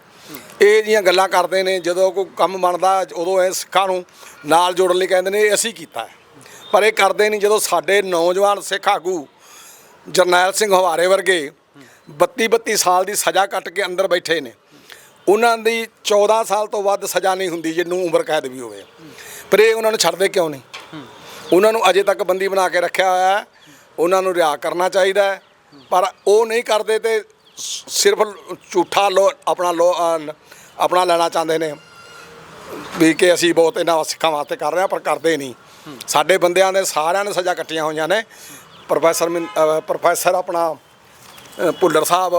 ਇਹ ਜੀਆਂ ਗੱਲਾਂ ਕਰਦੇ ਨੇ ਜਦੋਂ ਕੋਈ ਕੰਮ ਬਣਦਾ ਉਦੋਂ ਇਹ ਸਿੱਖਾਂ ਨੂੰ ਨਾਲ ਜੋੜਨ ਲਈ ਕਹਿੰਦੇ ਨੇ ਇਹ ਅਸੀਂ ਕੀਤਾ। ਪਰ ਇਹ ਕਰਦੇ ਨਹੀਂ ਜਦੋਂ ਸਾਡੇ ਨੌਜਵਾਨ ਸਿੱਖ ਆਗੂ ਜਰਨੈਲ ਸਿੰਘ ਹਵਾਰੇ ਵਰਗੇ 32 32 ਸਾਲ ਦੀ ਸਜ਼ਾ ਕੱਟ ਕੇ ਅੰਦਰ ਬੈਠੇ ਨੇ। ਉਹਨਾਂ ਦੀ 14 ਸਾਲ ਤੋਂ ਵੱਧ ਸਜ਼ਾ ਨਹੀਂ ਹੁੰਦੀ ਜਿਹਨੂੰ ਉਮਰ ਕੈਦ ਵੀ ਹੋਵੇ। ਪਰ ਇਹ ਉਹਨਾਂ ਨੂੰ ਛੱਡਦੇ ਕਿਉਂ ਨਹੀਂ? ਉਹਨਾਂ ਨੂੰ ਅਜੇ ਤੱਕ ਬੰਦੀ ਬਣਾ ਕੇ ਰੱਖਿਆ ਹੋਇਆ ਹੈ। ਉਹਨਾਂ ਨੂੰ ਰਿਹਾ ਕਰਨਾ ਚਾਹੀਦਾ ਹੈ। ਪਰ ਉਹ ਨਹੀਂ ਕਰਦੇ ਤੇ ਸਿਰਫ ਝੂਠਾ ਲੋ, ਆਪਣਾ ਲੋ ਆਪਣਾ ਲੈਣਾ ਚਾਹੁੰਦੇ ਨੇ ਵੀ ਕਿ ਅਸੀਂ ਬਹੁਤ ਇਹਨਾਂ ਸਿੱਖਾਂ ਵਾਸਤੇ ਕਰ ਰਹੇ ਹਾਂ, ਪਰ ਕਰਦੇ ਨਹੀਂ। ਸਾਡੇ ਬੰਦਿਆਂ ਦੇ ਸਾਰਿਆਂ ਨੇ ਸਜ਼ਾ ਕੱਟੀਆਂ ਹੋਈਆਂ ਨੇ। ਪ੍ਰੋਫੈਸਰ ਮਿੰ- ਪ੍ਰੋਫੈਸਰ ਆਪਣਾ ਅਹ ਭੁੱਲਰ ਸਾਹਿਬ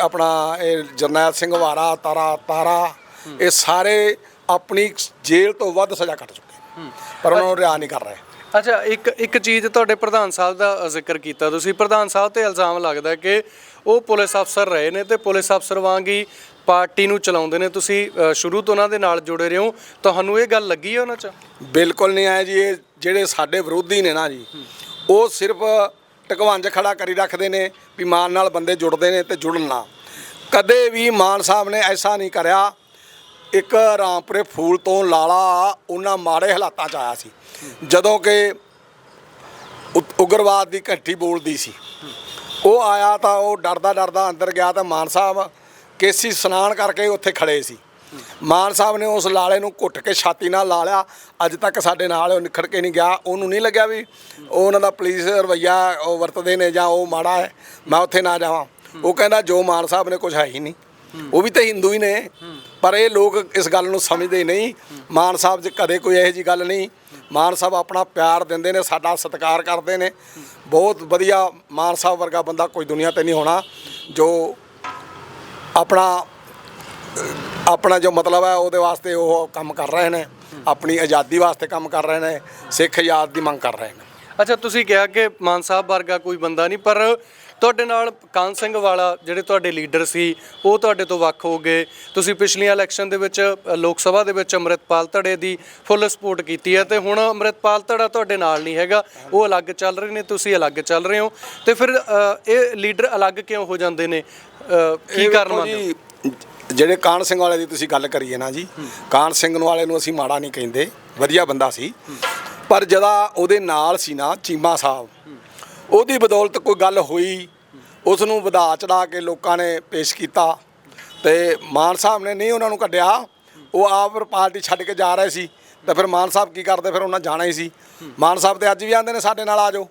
ਆਪਣਾ ਇਹ ਜਰਨੈਲ ਸਿੰਘ ਵਾਰਾ ਤਾਰਾ ਤਾਰਾ ਇਹ ਸਾਰੇ ਆਪਣੀ ਜੇਲ੍ਹ ਤੋਂ ਵੱਧ ਸਜ਼ਾ ਕੱਟ ਚੁੱਕੇ ਨੇ। ਪਰ ਉਹਨਾਂ ਨੂੰ ਰਿਹਾ ਨਹੀਂ ਕਰ ਰਹੇ। ਅੱਛਾ ਇੱਕ ਇੱਕ ਚੀਜ਼ ਤੁਹਾਡੇ ਪ੍ਰਧਾਨ ਸਾਹਿਬ ਦਾ ਜ਼ਿਕਰ ਕੀਤਾ। ਤੁਸੀਂ ਪ੍ਰਧਾਨ ਸਾਹਿਬ ਤੇ ਇਲਜ਼ਾਮ ਲੱਗਦਾ ਕਿ ਉਹ ਪੁਲਿਸ ਅਫਸਰ ਰਹੇ ਨੇ ਤੇ ਪੁਲਿਸ ਅਫਸਰ ਵਾਂਗ ਹੀ ਪਾਰਟੀ ਨੂੰ ਚਲਾਉਂਦੇ ਨੇ ਤੁਸੀਂ ਅ, ਸ਼ੁਰੂ ਤੋਂ ਉਹਨਾਂ ਦੇ ਨਾਲ ਜੁੜੇ ਰਹੇ ਹੋ ਤੁਹਾਨੂੰ ਇਹ ਗੱਲ ਲੱਗੀ ਹੈ ਉਹਨਾਂ 'ਚ? ਬਿਲਕੁਲ ਨਹੀਂ ਆਇਆ ਜੀ ਇਹ ਜਿਹੜੇ ਸਾਡੇ ਵਿਰੋਧੀ ਨੇ ਨਾ ਜੀ ਉਹ ਸਿਰਫ ਟਕਵੰਜ ਖੜਾ ਕਰੀ ਰੱਖਦੇ ਨੇ ਵੀ ਮਾਨ ਨਾਲ ਬੰਦੇ ਜੁੜਦੇ ਨੇ ਤੇ ਜੁੜਨ ਨਾ। ਕਦੇ ਵੀ ਮਾਨ ਸਾਹਿਬ ਨੇ ਐਸਾ ਨਹੀਂ ਕਰਿਆ ਇੱਕ ਰਾਮਪੁਰੇ ਫੂਲ ਤੋਂ ਲਾਲਾ ਉਹਨਾਂ ਮਾੜੇ ਹਾਲਾਤਾਂ 'ਚ ਆਇਆ ਸੀ। ਜਦੋਂ ਕਿ ਉ- ਉਗਰਵਾਦ ਦੀ ਘੰਟੀ ਬੋਲਦੀ ਸੀ। ਉਹ ਆਇਆ ਤਾਂ ਉਹ ਡਰਦਾ ਡਰਦਾ ਅੰਦਰ ਗਿਆ ਤਾਂ ਮਾਨ ਸਾਹਿਬ ਕੇਸੀ ਇਸ਼ਨਾਨ ਕਰਕੇ ਉੱਥੇ ਖੜੇ ਸੀ। ਮਾਨ ਸਾਹਿਬ ਨੇ ਉਸ ਲਾਲੇ ਨੂੰ ਘੁੱਟ ਕੇ ਛਾਤੀ ਨਾਲ ਲਾ ਲਿਆ। ਅੱਜ ਤੱਕ ਸਾਡੇ ਨਾਲ ਉਹ ਨਿਖੜ ਕੇ ਨਹੀਂ ਗਿਆ। ਉਹਨੂੰ ਨਹੀਂ ਲੱਗਿਆ ਵੀ ਉਹ ਉਹਨਾਂ ਦਾ ਪੁਲਿਸ ਰਵਈਆ ਉਹ ਵਰਤਦੇ ਨੇ ਜਾਂ ਉਹ ਮਾੜਾ ਹੈ। ਮੈਂ ਉੱਥੇ ਨਾ ਜਾਵਾਂ। ਉਹ ਕਹਿੰਦਾ ਜੋ ਮਾਨ ਸਾਹਿਬ ਨੇ ਕੁਝ ਹੈ ਹੀ ਨਹੀਂ। ਉਹ ਵੀ ਤਾਂ ਹਿੰਦੂ ਹੀ ਨੇ। ਪਰ ਇਹ ਲੋਕ ਇਸ ਗੱਲ ਨੂੰ ਸਮਝਦੇ ਨਹੀਂ। ਮਾਨ ਸਾਹਿਬ 'ਚ ਕਦੇ ਕੋਈ ਇਹੋ ਜੀ ਗੱਲ ਨਹੀਂ। ਮਾਨ ਸਾਹਿਬ ਆਪਣਾ ਪਿਆਰ ਦਿੰਦੇ ਨੇ, ਸਾਡਾ ਸਤਿਕਾਰ ਕਰਦੇ ਨੇ। ਬਹੁਤ ਵਧੀਆ ਮਾਨ ਸਾਹਿਬ ਵਰਗਾ ਬੰਦਾ ਕੋਈ ਦੁਨੀਆ ਤੇ ਨਹੀਂ ਹੋਣਾ। ਜੋ ਆਪਣਾ ਆਪਣਾ ਜੋ ਮਤਲਬ ਹੈ ਉਹਦੇ ਵਾਸਤੇ ਉਹ ਕੰਮ ਕਰ ਰਹੇ ਨੇ, ਆਪਣੀ ਆਜ਼ਾਦੀ ਵਾਸਤੇ ਕੰਮ ਕਰ ਰਹੇ ਨੇ, ਸਿੱਖ ਆਜ਼ਾਦ ਦੀ ਮੰਗ ਕਰ ਰਹੇ ਨੇ। ਅੱਛਾ ਤੁਸੀਂ ਕਿਹਾ ਕਿ ਮਾਨ ਸਾਹਿਬ ਵਰਗਾ ਕੋਈ ਬੰਦਾ ਨਹੀਂ ਪਰ ਤੁਹਾਡੇ ਨਾਲ ਕਾਨ ਸਿੰਘ ਵਾਲਾ ਜਿਹੜੇ ਤੁਹਾਡੇ ਲੀਡਰ ਸੀ ਉਹ ਤੁਹਾਡੇ ਤੋਂ ਵੱਖ ਹੋ ਗਏ। ਤੁਸੀਂ ਪਿਛਲੀਆਂ ਇਲੈਕਸ਼ਨ ਦੇ ਵਿੱਚ ਲੋਕ ਸਭਾ ਦੇ ਵਿੱਚ ਅੰਮ੍ਰਿਤਪਾਲ ਧੜੇ ਦੀ ਫੁੱਲ ਸਪੋਰਟ ਕੀਤੀ ਹੈ ਤੇ ਹੁਣ ਅੰਮ੍ਰਿਤਪਾਲ ਧੜਾ ਤੁਹਾਡੇ ਨਾਲ ਨਹੀਂ ਹੈਗਾ। ਉਹ ਅਲੱਗ ਚੱਲ ਰਹੇ ਨੇ ਤੁਸੀਂ ਅਲੱਗ ਚੱਲ ਰਹੇ ਹੋ। ਤੇ ਫਿਰ ਇਹ ਲੀਡਰ ਅਲੱਗ ਕਿਉਂ ਹੋ ਜਾਂਦੇ ਨੇ? ਕੀ ਕਾਰਨ ਮੰਨਦੇ ਹੋ? ਜਿਹੜੇ ਕਾਨ ਸਿੰਘ ਵਾਲੇ ਦੀ ਤੁਸੀਂ ਗੱਲ ਕਰੀਏ ਨਾ ਜੀ ਕਾਨ ਸਿੰਘ ਨੂੰ ਵਾਲੇ ਨੂੰ ਅਸੀਂ ਮਾੜਾ ਨਹੀਂ ਕਹਿੰਦੇ ਵਧੀਆ ਬੰਦਾ ਸੀ। ਪਰ ਜਦਾ ਉਹਦੇ ਨਾਲ ਸੀ ਨਾ ਚੀਮਾ ਸਾਹਿਬ ਉਹਦੀ ਬਦੌਲਤ ਕੋਈ ਗੱਲ ਹੋਈ ਉਸ ਨੂੰ ਵਧਾ ਚੜਾ ਕੇ ਲੋਕਾਂ ਨੇ ਪੇਸ਼ ਕੀਤਾ ਤੇ ਮਾਨ ਸਾਹਿਬ ਨੇ ਨਹੀਂ ਉਹਨਾਂ ਨੂੰ ਕੱਢਿਆ ਉਹ ਆਪ ਪਾਰਟੀ ਛੱਡ ਕੇ ਜਾ ਰਹੇ ਸੀ ਤੇ ਫਿਰ ਮਾਨ ਸਾਹਿਬ ਕੀ ਕਰਦੇ ਫਿਰ ਉਹਨਾਂ ਜਾਣਾ ਹੀ ਸੀ। ਮਾਨ ਸਾਹਿਬ ਤੇ ਅੱਜ ਵੀ ਆਂਦੇ ਨੇ ਸਾਡੇ ਨਾਲ ਆ ਜਾਓ।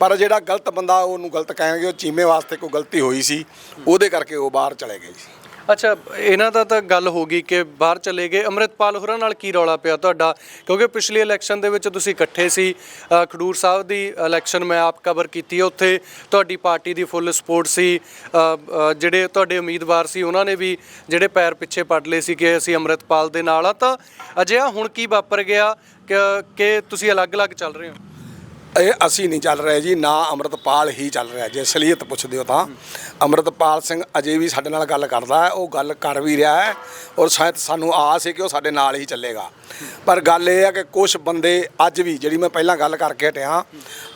ਪਰ ਜਿਹੜਾ ਗਲਤ ਬੰਦਾ ਉਹਨੂੰ ਗਲਤ ਕਹਿਣਗੇ ਉਹ ਚੀਮੇ ਵਾਸਤੇ ਕੋਈ ਗਲਤੀ ਹੋਈ ਸੀ ਉਹਦੇ ਕਰਕੇ ਉਹ ਬਾਹਰ ਚਲੇ ਗਏ ਸੀ। ਅੱਛਾ ਇਹਨਾਂ ਦਾ ਤਾਂ ਗੱਲ ਹੋ ਗਈ ਕਿ ਬਾਹਰ ਚਲੇ ਗਏ। ਅੰਮ੍ਰਿਤਪਾਲ ਹੋਰਾਂ ਨਾਲ ਕੀ ਰੌਲਾ ਪਿਆ ਤੁਹਾਡਾ? ਕਿਉਂਕਿ ਪਿਛਲੀ ਇਲੈਕਸ਼ਨ ਦੇ ਵਿੱਚ ਤੁਸੀਂ ਇਕੱਠੇ ਸੀ। ਅ, ਖਡੂਰ ਸਾਹਿਬ ਦੀ ਇਲੈਕਸ਼ਨ ਮੈਂ ਆਪ ਕਵਰ ਕੀਤੀ ਹੈ ਉੱਥੇ। ਤੁਹਾਡੀ ਪਾਰਟੀ ਦੀ ਫੁੱਲ ਸਪੋਰਟ ਸੀ। ਅ, ਅ, ਜਿਹੜੇ ਤੁਹਾਡੇ ਉਮੀਦਵਾਰ ਸੀ ਉਹਨਾਂ ਨੇ ਵੀ ਜਿਹੜੇ ਪੈਰ ਪਿੱਛੇ ਪੱਟ ਲਏ ਸੀ ਕਿ ਅਸੀਂ ਅੰਮ੍ਰਿਤਪਾਲ ਦੇ ਨਾਲ ਆ। ਤਾਂ ਅਜਿਹਾ ਹੁਣ ਕੀ ਵਾਪਰ ਗਿਆ? ਕਿ- ਕਿ ਤੁਸੀਂ ਅਲੱਗ-ਅਲੱਗ ਚੱਲ ਰਹੇ ਹੋ? ਇਹ ਅਸੀਂ ਨਹੀਂ ਚੱਲ ਰਹੇ ਜੀ, ਨਾ ਅੰਮ੍ਰਿਤਪਾਲ ਹੀ ਚੱਲ ਰਿਹਾ ਜੇ ਅਸਲੀਅਤ ਪੁੱਛਦੇ ਹੋ ਤਾਂ। ਅੰਮ੍ਰਿਤਪਾਲ ਸਿੰਘ ਅਜੇ ਵੀ ਸਾਡੇ ਨਾਲ ਗੱਲ ਕਰਦਾ ਹੈ, ਉਹ ਗੱਲ ਕਰ ਵੀ ਰਿਹਾ ਹੈ ਔਰ ਸ਼ਾਇਦ ਸਾਨੂੰ ਆਸ ਹੈ ਕਿ ਉਹ ਸਾਡੇ ਨਾਲ ਹੀ ਚੱਲੇਗਾ। ਪਰ ਗੱਲ ਇਹ ਹੈ ਕਿ ਕੁਝ ਬੰਦੇ ਅੱਜ ਵੀ, ਜਿਹੜੀ ਮੈਂ ਪਹਿਲਾਂ ਗੱਲ ਕਰਕੇ ਹਟਿਆ,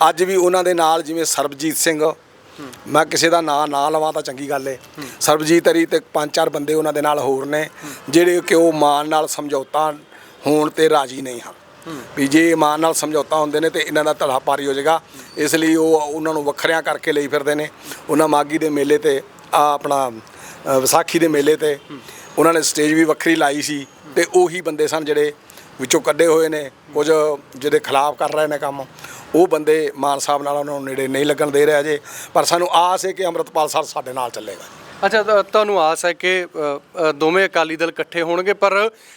ਅੱਜ ਵੀ ਉਹਨਾਂ ਦੇ ਨਾਲ ਜਿਵੇਂ ਸਰਬਜੀਤ ਸਿੰਘ, ਮੈਂ ਕਿਸੇ ਦਾ ਨਾਂ ਨਾ ਲਵਾਂ ਤਾਂ ਚੰਗੀ ਗੱਲ ਏ। ਸਰਬਜੀਤ ਅਰੀ ਤੇ ਪੰਜ ਚਾਰ ਬੰਦੇ ਉਹਨਾਂ ਦੇ ਨਾਲ ਹੋਰ ਨੇ, ਜਿਹੜੇ ਕਿ ਉਹ ਮਾਨ ਨਾਲ, ਸਮਝੌਤਾ ਹੋਣ ਤੇ ਰਾਜੀ ਨਹੀਂ ਹਨ। ਵੀ ਜੇ ਇਮਾਨ ਨਾਲ ਸਮਝੌਤਾ ਹੁੰਦੇ ਨੇ ਤੇ ਇਹਨਾਂ ਦਾ ਧੜਾ ਪਾਰੀ ਹੋ ਜਾਏਗਾ। ਇਸ ਲਈ ਉਹ ਉਹਨਾਂ ਨੂੰ ਵੱਖਰਿਆਂ ਕਰਕੇ ਲਈ ਫਿਰਦੇ ਨੇ। ਉਹਨਾਂ ਮਾਗੀ ਦੇ ਮੇਲੇ ਤੇ, ਆ ਆਪਣਾ ਵਿਸਾਖੀ ਦੇ ਮੇਲੇ ਤੇ ਉਹਨਾਂ ਨੇ ਸਟੇਜ ਵੀ ਵੱਖਰੀ ਲਾਈ ਸੀ ਤੇ ਉਹੀ ਬੰਦੇ ਸਨ ਜਿਹੜੇ ਵਿੱਚੋਂ ਕੱਢੇ ਹੋਏ ਨੇ, ਕੁਝ ਜਿਹਦੇ ਖਿਲਾਫ ਕਰ ਰਹੇ ਨੇ ਕੰਮ। ਉਹ ਬੰਦੇ ਮਾਨ ਸਾਹਿਬ ਨਾਲ ਉਹਨਾਂ ਨੂੰ ਨੇੜੇ ਨਹੀਂ ਲੱਗਣ ਦੇ ਰਿਹਾ ਜੇ ਪਰ ਸਾਨੂੰ ਆਸ ਹੈ ਕਿ ਅੰਮ੍ਰਿਤਪਾਲ ਸਰ ਸਾਡੇ ਨਾਲ ਚੱਲੇਗਾ। ਅੱਛਾ ਤਾਂ ਤੁਹਾਨੂੰ ਆਸ ਹੈ ਕਿ ਅ, ਅ, ਦੋਵੇਂ ਅਕਾਲੀ ਦਲ ਇਕੱਠੇ ਹੋਣਗੇ ਪਰ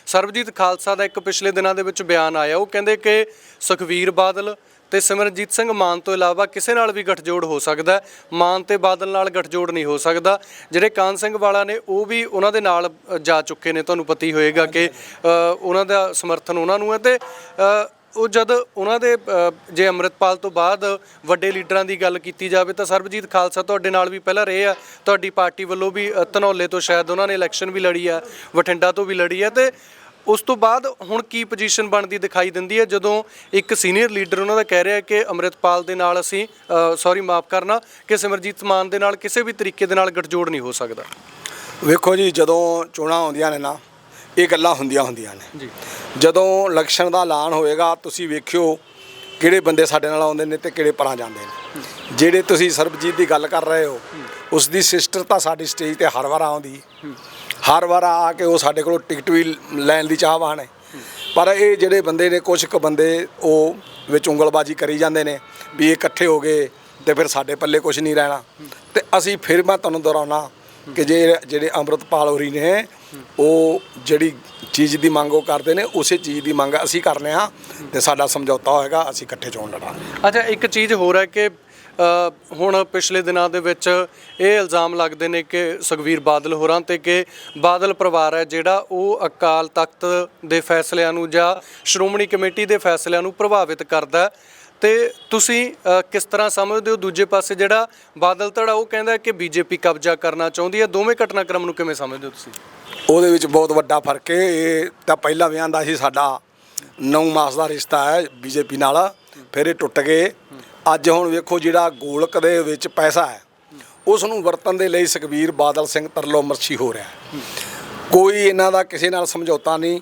ਸਰਬਜੀਤ ਖਾਲਸਾ ਦਾ ਇੱਕ ਪਿਛਲੇ ਦਿਨਾਂ ਦੇ ਵਿੱਚ ਬਿਆਨ ਆਇਆ ਉਹ ਕਹਿੰਦੇ ਕਿ ਸੁਖਵੀਰ ਬਾਦਲ ਤੇ ਸਿਮਰਨਜੀਤ ਸਿੰਘ ਮਾਨ ਤੋਂ ਇਲਾਵਾ ਕਿਸੇ ਨਾਲ ਵੀ ਗਠਜੋੜ ਹੋ ਸਕਦਾ ਹੈ। ਮਾਨ ਤੇ ਬਾਦਲ ਨਾਲ ਗਠਜੋੜ ਨਹੀਂ ਹੋ ਸਕਦਾ ਜਿਹੜੇ ਕਾਨ ਸਿੰਘ ਵਾਲਾ ਨੇ ਉਹ ਵੀ ਉਹਨਾਂ ਦੇ ਨਾਲ ਅ, ਜਾ ਚੁੱਕੇ ਨੇ ਤੁਹਾਨੂੰ ਪਤਾ ਹੀ ਹੋਏਗਾ ਕਿ ਅ, ਉਹਨਾਂ ਦਾ ਸਮਰਥਨ ਉਹਨਾਂ ਨੂੰ ਹੈ ਤੇ ਅ, ਉਹ ਜਦ ਉਹਨਾਂ ਦੇ ਅ, ਜੇ ਅੰਮ੍ਰਿਤਪਾਲ ਤੋਂ ਬਾਅਦ ਵੱਡੇ ਲੀਡਰਾਂ ਦੀ ਗੱਲ ਕੀਤੀ ਜਾਵੇ ਤਾਂ ਸਰਬਜੀਤ ਖਾਲਸਾ ਤੁਹਾਡੇ ਨਾਲ ਵੀ ਪਹਿਲਾਂ ਰਹੇ ਆ। ਤੁਹਾਡੀ ਪਾਰਟੀ ਵੱਲੋਂ ਵੀ ਅ, ਧਨੌਲੇ ਤੋਂ ਸ਼ਾਇਦ ਉਹਨਾਂ ਨੇ ਇਲੈਕਸ਼ਨ ਵੀ ਲੜੀ ਆ ਬਠਿੰਡਾ ਤੋਂ ਵੀ ਲੜੀ ਆ ਤੇ ਉਸ ਤੋਂ ਬਾਅਦ ਹੁਣ ਕੀ ਪੋਜੀਸ਼ਨ ਬਣਦੀ ਦਿਖਾਈ ਦਿੰਦੀ ਹੈ ਜਦੋਂ ਇੱਕ ਸੀਨੀਅਰ ਲੀਡਰ ਉਹਨਾਂ ਦਾ ਕਹਿ ਰਿਹਾ ਕਿ ਅੰਮ੍ਰਿਤਪਾਲ ਦੇ ਨਾਲ ਅਸੀਂ ਸੌਰੀ ਮਾਫ ਕਰਨਾ ਕਿ ਸਿਮਰਜੀਤ ਮਾਨ ਦੇ ਨਾਲ ਕਿਸੇ ਵੀ ਤਰੀਕੇ ਦੇ ਨਾਲ ਗਠਜੋੜ ਨਹੀਂ ਹੋ ਸਕਦਾ। ਵੇਖੋ ਜੀ ਜਦੋਂ ਚੋਣਾਂ ਆਉਂਦੀਆਂ ਨੇ ਨਾ ਇਹ ਗੱਲਾਂ ਹੁੰਦੀਆਂ ਹੁੰਦੀਆਂ ਨੇ। ਜੀ। ਜਦੋਂ ਇਲੈਕਸ਼ਨ ਦਾ ਐਲਾਨ ਹੋਏਗਾ ਤੁਸੀਂ ਵੇਖਿਓ ਕਿਹੜੇ ਬੰਦੇ ਸਾਡੇ ਨਾਲ ਆਉਂਦੇ ਨੇ ਤੇ ਕਿਹੜੇ ਪਰਾਂ ਜਾਂਦੇ ਨੇ। ਜਿਹੜੇ ਤੁਸੀਂ ਸਰਬਜੀਤ ਦੀ ਗੱਲ ਕਰ ਰਹੇ ਹੋ ਉਸ ਦੀ ਸਿਸਟਰ ਤਾਂ ਸਾਡੀ ਸਟੇਜ ਤੇ ਹਰ ਵਾਰ ਆਉਂਦੀ। ਹਰ ਵਾਰ ਆ ਕੇ ਉਹ ਸਾਡੇ ਕੋਲੋਂ ਟਿਕਟ ਵੀ ਲੈਣ ਦੀ ਚਾਹਵਾਨ ਹੈ। ਪਰ ਇਹ ਜਿਹੜੇ ਬੰਦੇ ਨੇ ਕੁਝ ਕੁ ਬੰਦੇ ਉਹ ਵਿੱਚ ਉਂਗਲਬਾਜੀ ਕਰੀ ਜਾਂਦੇ ਨੇ ਵੀ ਇਹ ਇਕੱਠੇ ਹੋ ਗਏ ਤੇ ਫਿਰ ਸਾਡੇ ਪੱਲੇ ਕੁਝ ਨਹੀਂ ਰਹਿਣਾ। ਤੇ ਅਸੀਂ ਫਿਰ ਮੈਂ ਤੁਹਾਨੂੰ ਦੁਹਰਾਉਣਾ ਕਿ ਜੇ ਜਿਹੜੇ ਅੰਮ੍ਰਿਤਪਾਲ ਹੋਰੀ ਨੇ ਉਹ ਜਿਹੜੀ ਚੀਜ਼ ਦੀ ਮੰਗ ਉਹ ਕਰਦੇ ਨੇ ਉਸੇ ਚੀਜ਼ ਦੀ ਮੰਗ ਅਸੀਂ ਕਰਨੇ ਆ ਤੇ ਸਾਡਾ ਸਮਝੌਤਾ ਹੋਏਗਾ ਅਸੀਂ ਇਕੱਠੇ ਚੋਣ ਲੜਾਂਗੇ। ਅੱਛਾ ਇੱਕ ਚੀਜ਼ ਹੋਰ ਹੈ ਕਿ ਅ, ਹੁਣ ਪਿਛਲੇ ਦਿਨਾਂ ਦੇ ਵਿੱਚ ਇਹ ਇਲਜ਼ਾਮ ਲੱਗਦੇ ਨੇ ਕਿ ਸੁਖਵੀਰ ਬਾਦਲ ਹੋਰਾਂ ਤੇ ਕਿ ਬਾਦਲ ਪਰਿਵਾਰ ਹੈ ਜਿਹੜਾ ਉਹ ਅਕਾਲ ਤਖਤ ਦੇ ਫੈਸਲਿਆਂ ਨੂੰ ਜਾਂ ਸ਼੍ਰੋਮਣੀ ਕਮੇਟੀ ਦੇ ਫੈਸਲਿਆਂ ਨੂੰ ਪ੍ਰਭਾਵਿਤ ਕਰਦਾ ਹੈ। ਤੇ ਤੁਸੀਂ ਅ, ਕਿਸ ਤਰ੍ਹਾਂ ਸਮਝਦੇ ਹੋ? ਦੂਜੇ ਪਾਸੇ ਜਿਹੜਾ ਬਾਦਲ ਧੜਾ ਉਹ ਕਹਿੰਦਾ ਹੈ ਕਿ ਬੀਜੇਪੀ ਕਬਜ਼ਾ ਕਰਨਾ ਚਾਹੁੰਦੀ ਹੈ। ਦੋਵੇਂ ਘਟਨਾਕ੍ਰਮ ਨੂੰ ਕਿਵੇਂ ਸਮਝਦੇ ਹੋ ਤੁਸੀਂ? ਉਹਦੇ ਵਿੱਚ ਬਹੁਤ ਵੱਡਾ ਫ਼ਰਕ ਹੈ। ਇਹ ਤਾਂ ਪਹਿਲਾਂ ਵੀ ਆਂਦਾ ਸੀ, ਸਾਡਾ 9 ਮਾਸ ਦਾ ਰਿਸ਼ਤਾ ਹੈ ਬੀਜੇਪੀ ਨਾਲ। ਫਿਰ ਇਹ ਟੁੱਟ ਗਏ। ਅੱਜ ਹੁਣ ਵੇਖੋ ਜਿਹੜਾ ਗੋਲਕ ਦੇ ਵਿੱਚ ਪੈਸਾ ਹੈ ਉਸ ਨੂੰ ਵਰਤਣ ਦੇ ਲਈ ਸੁਖਬੀਰ ਬਾਦਲ ਸਿੰਘ ਤਰਲੋ ਮਰਸ਼ੀ ਹੋ ਰਿਹਾ ਕੋਈ ਇਹਨਾਂ ਦਾ ਕਿਸੇ ਨਾਲ ਸਮਝੌਤਾ ਨਹੀਂ।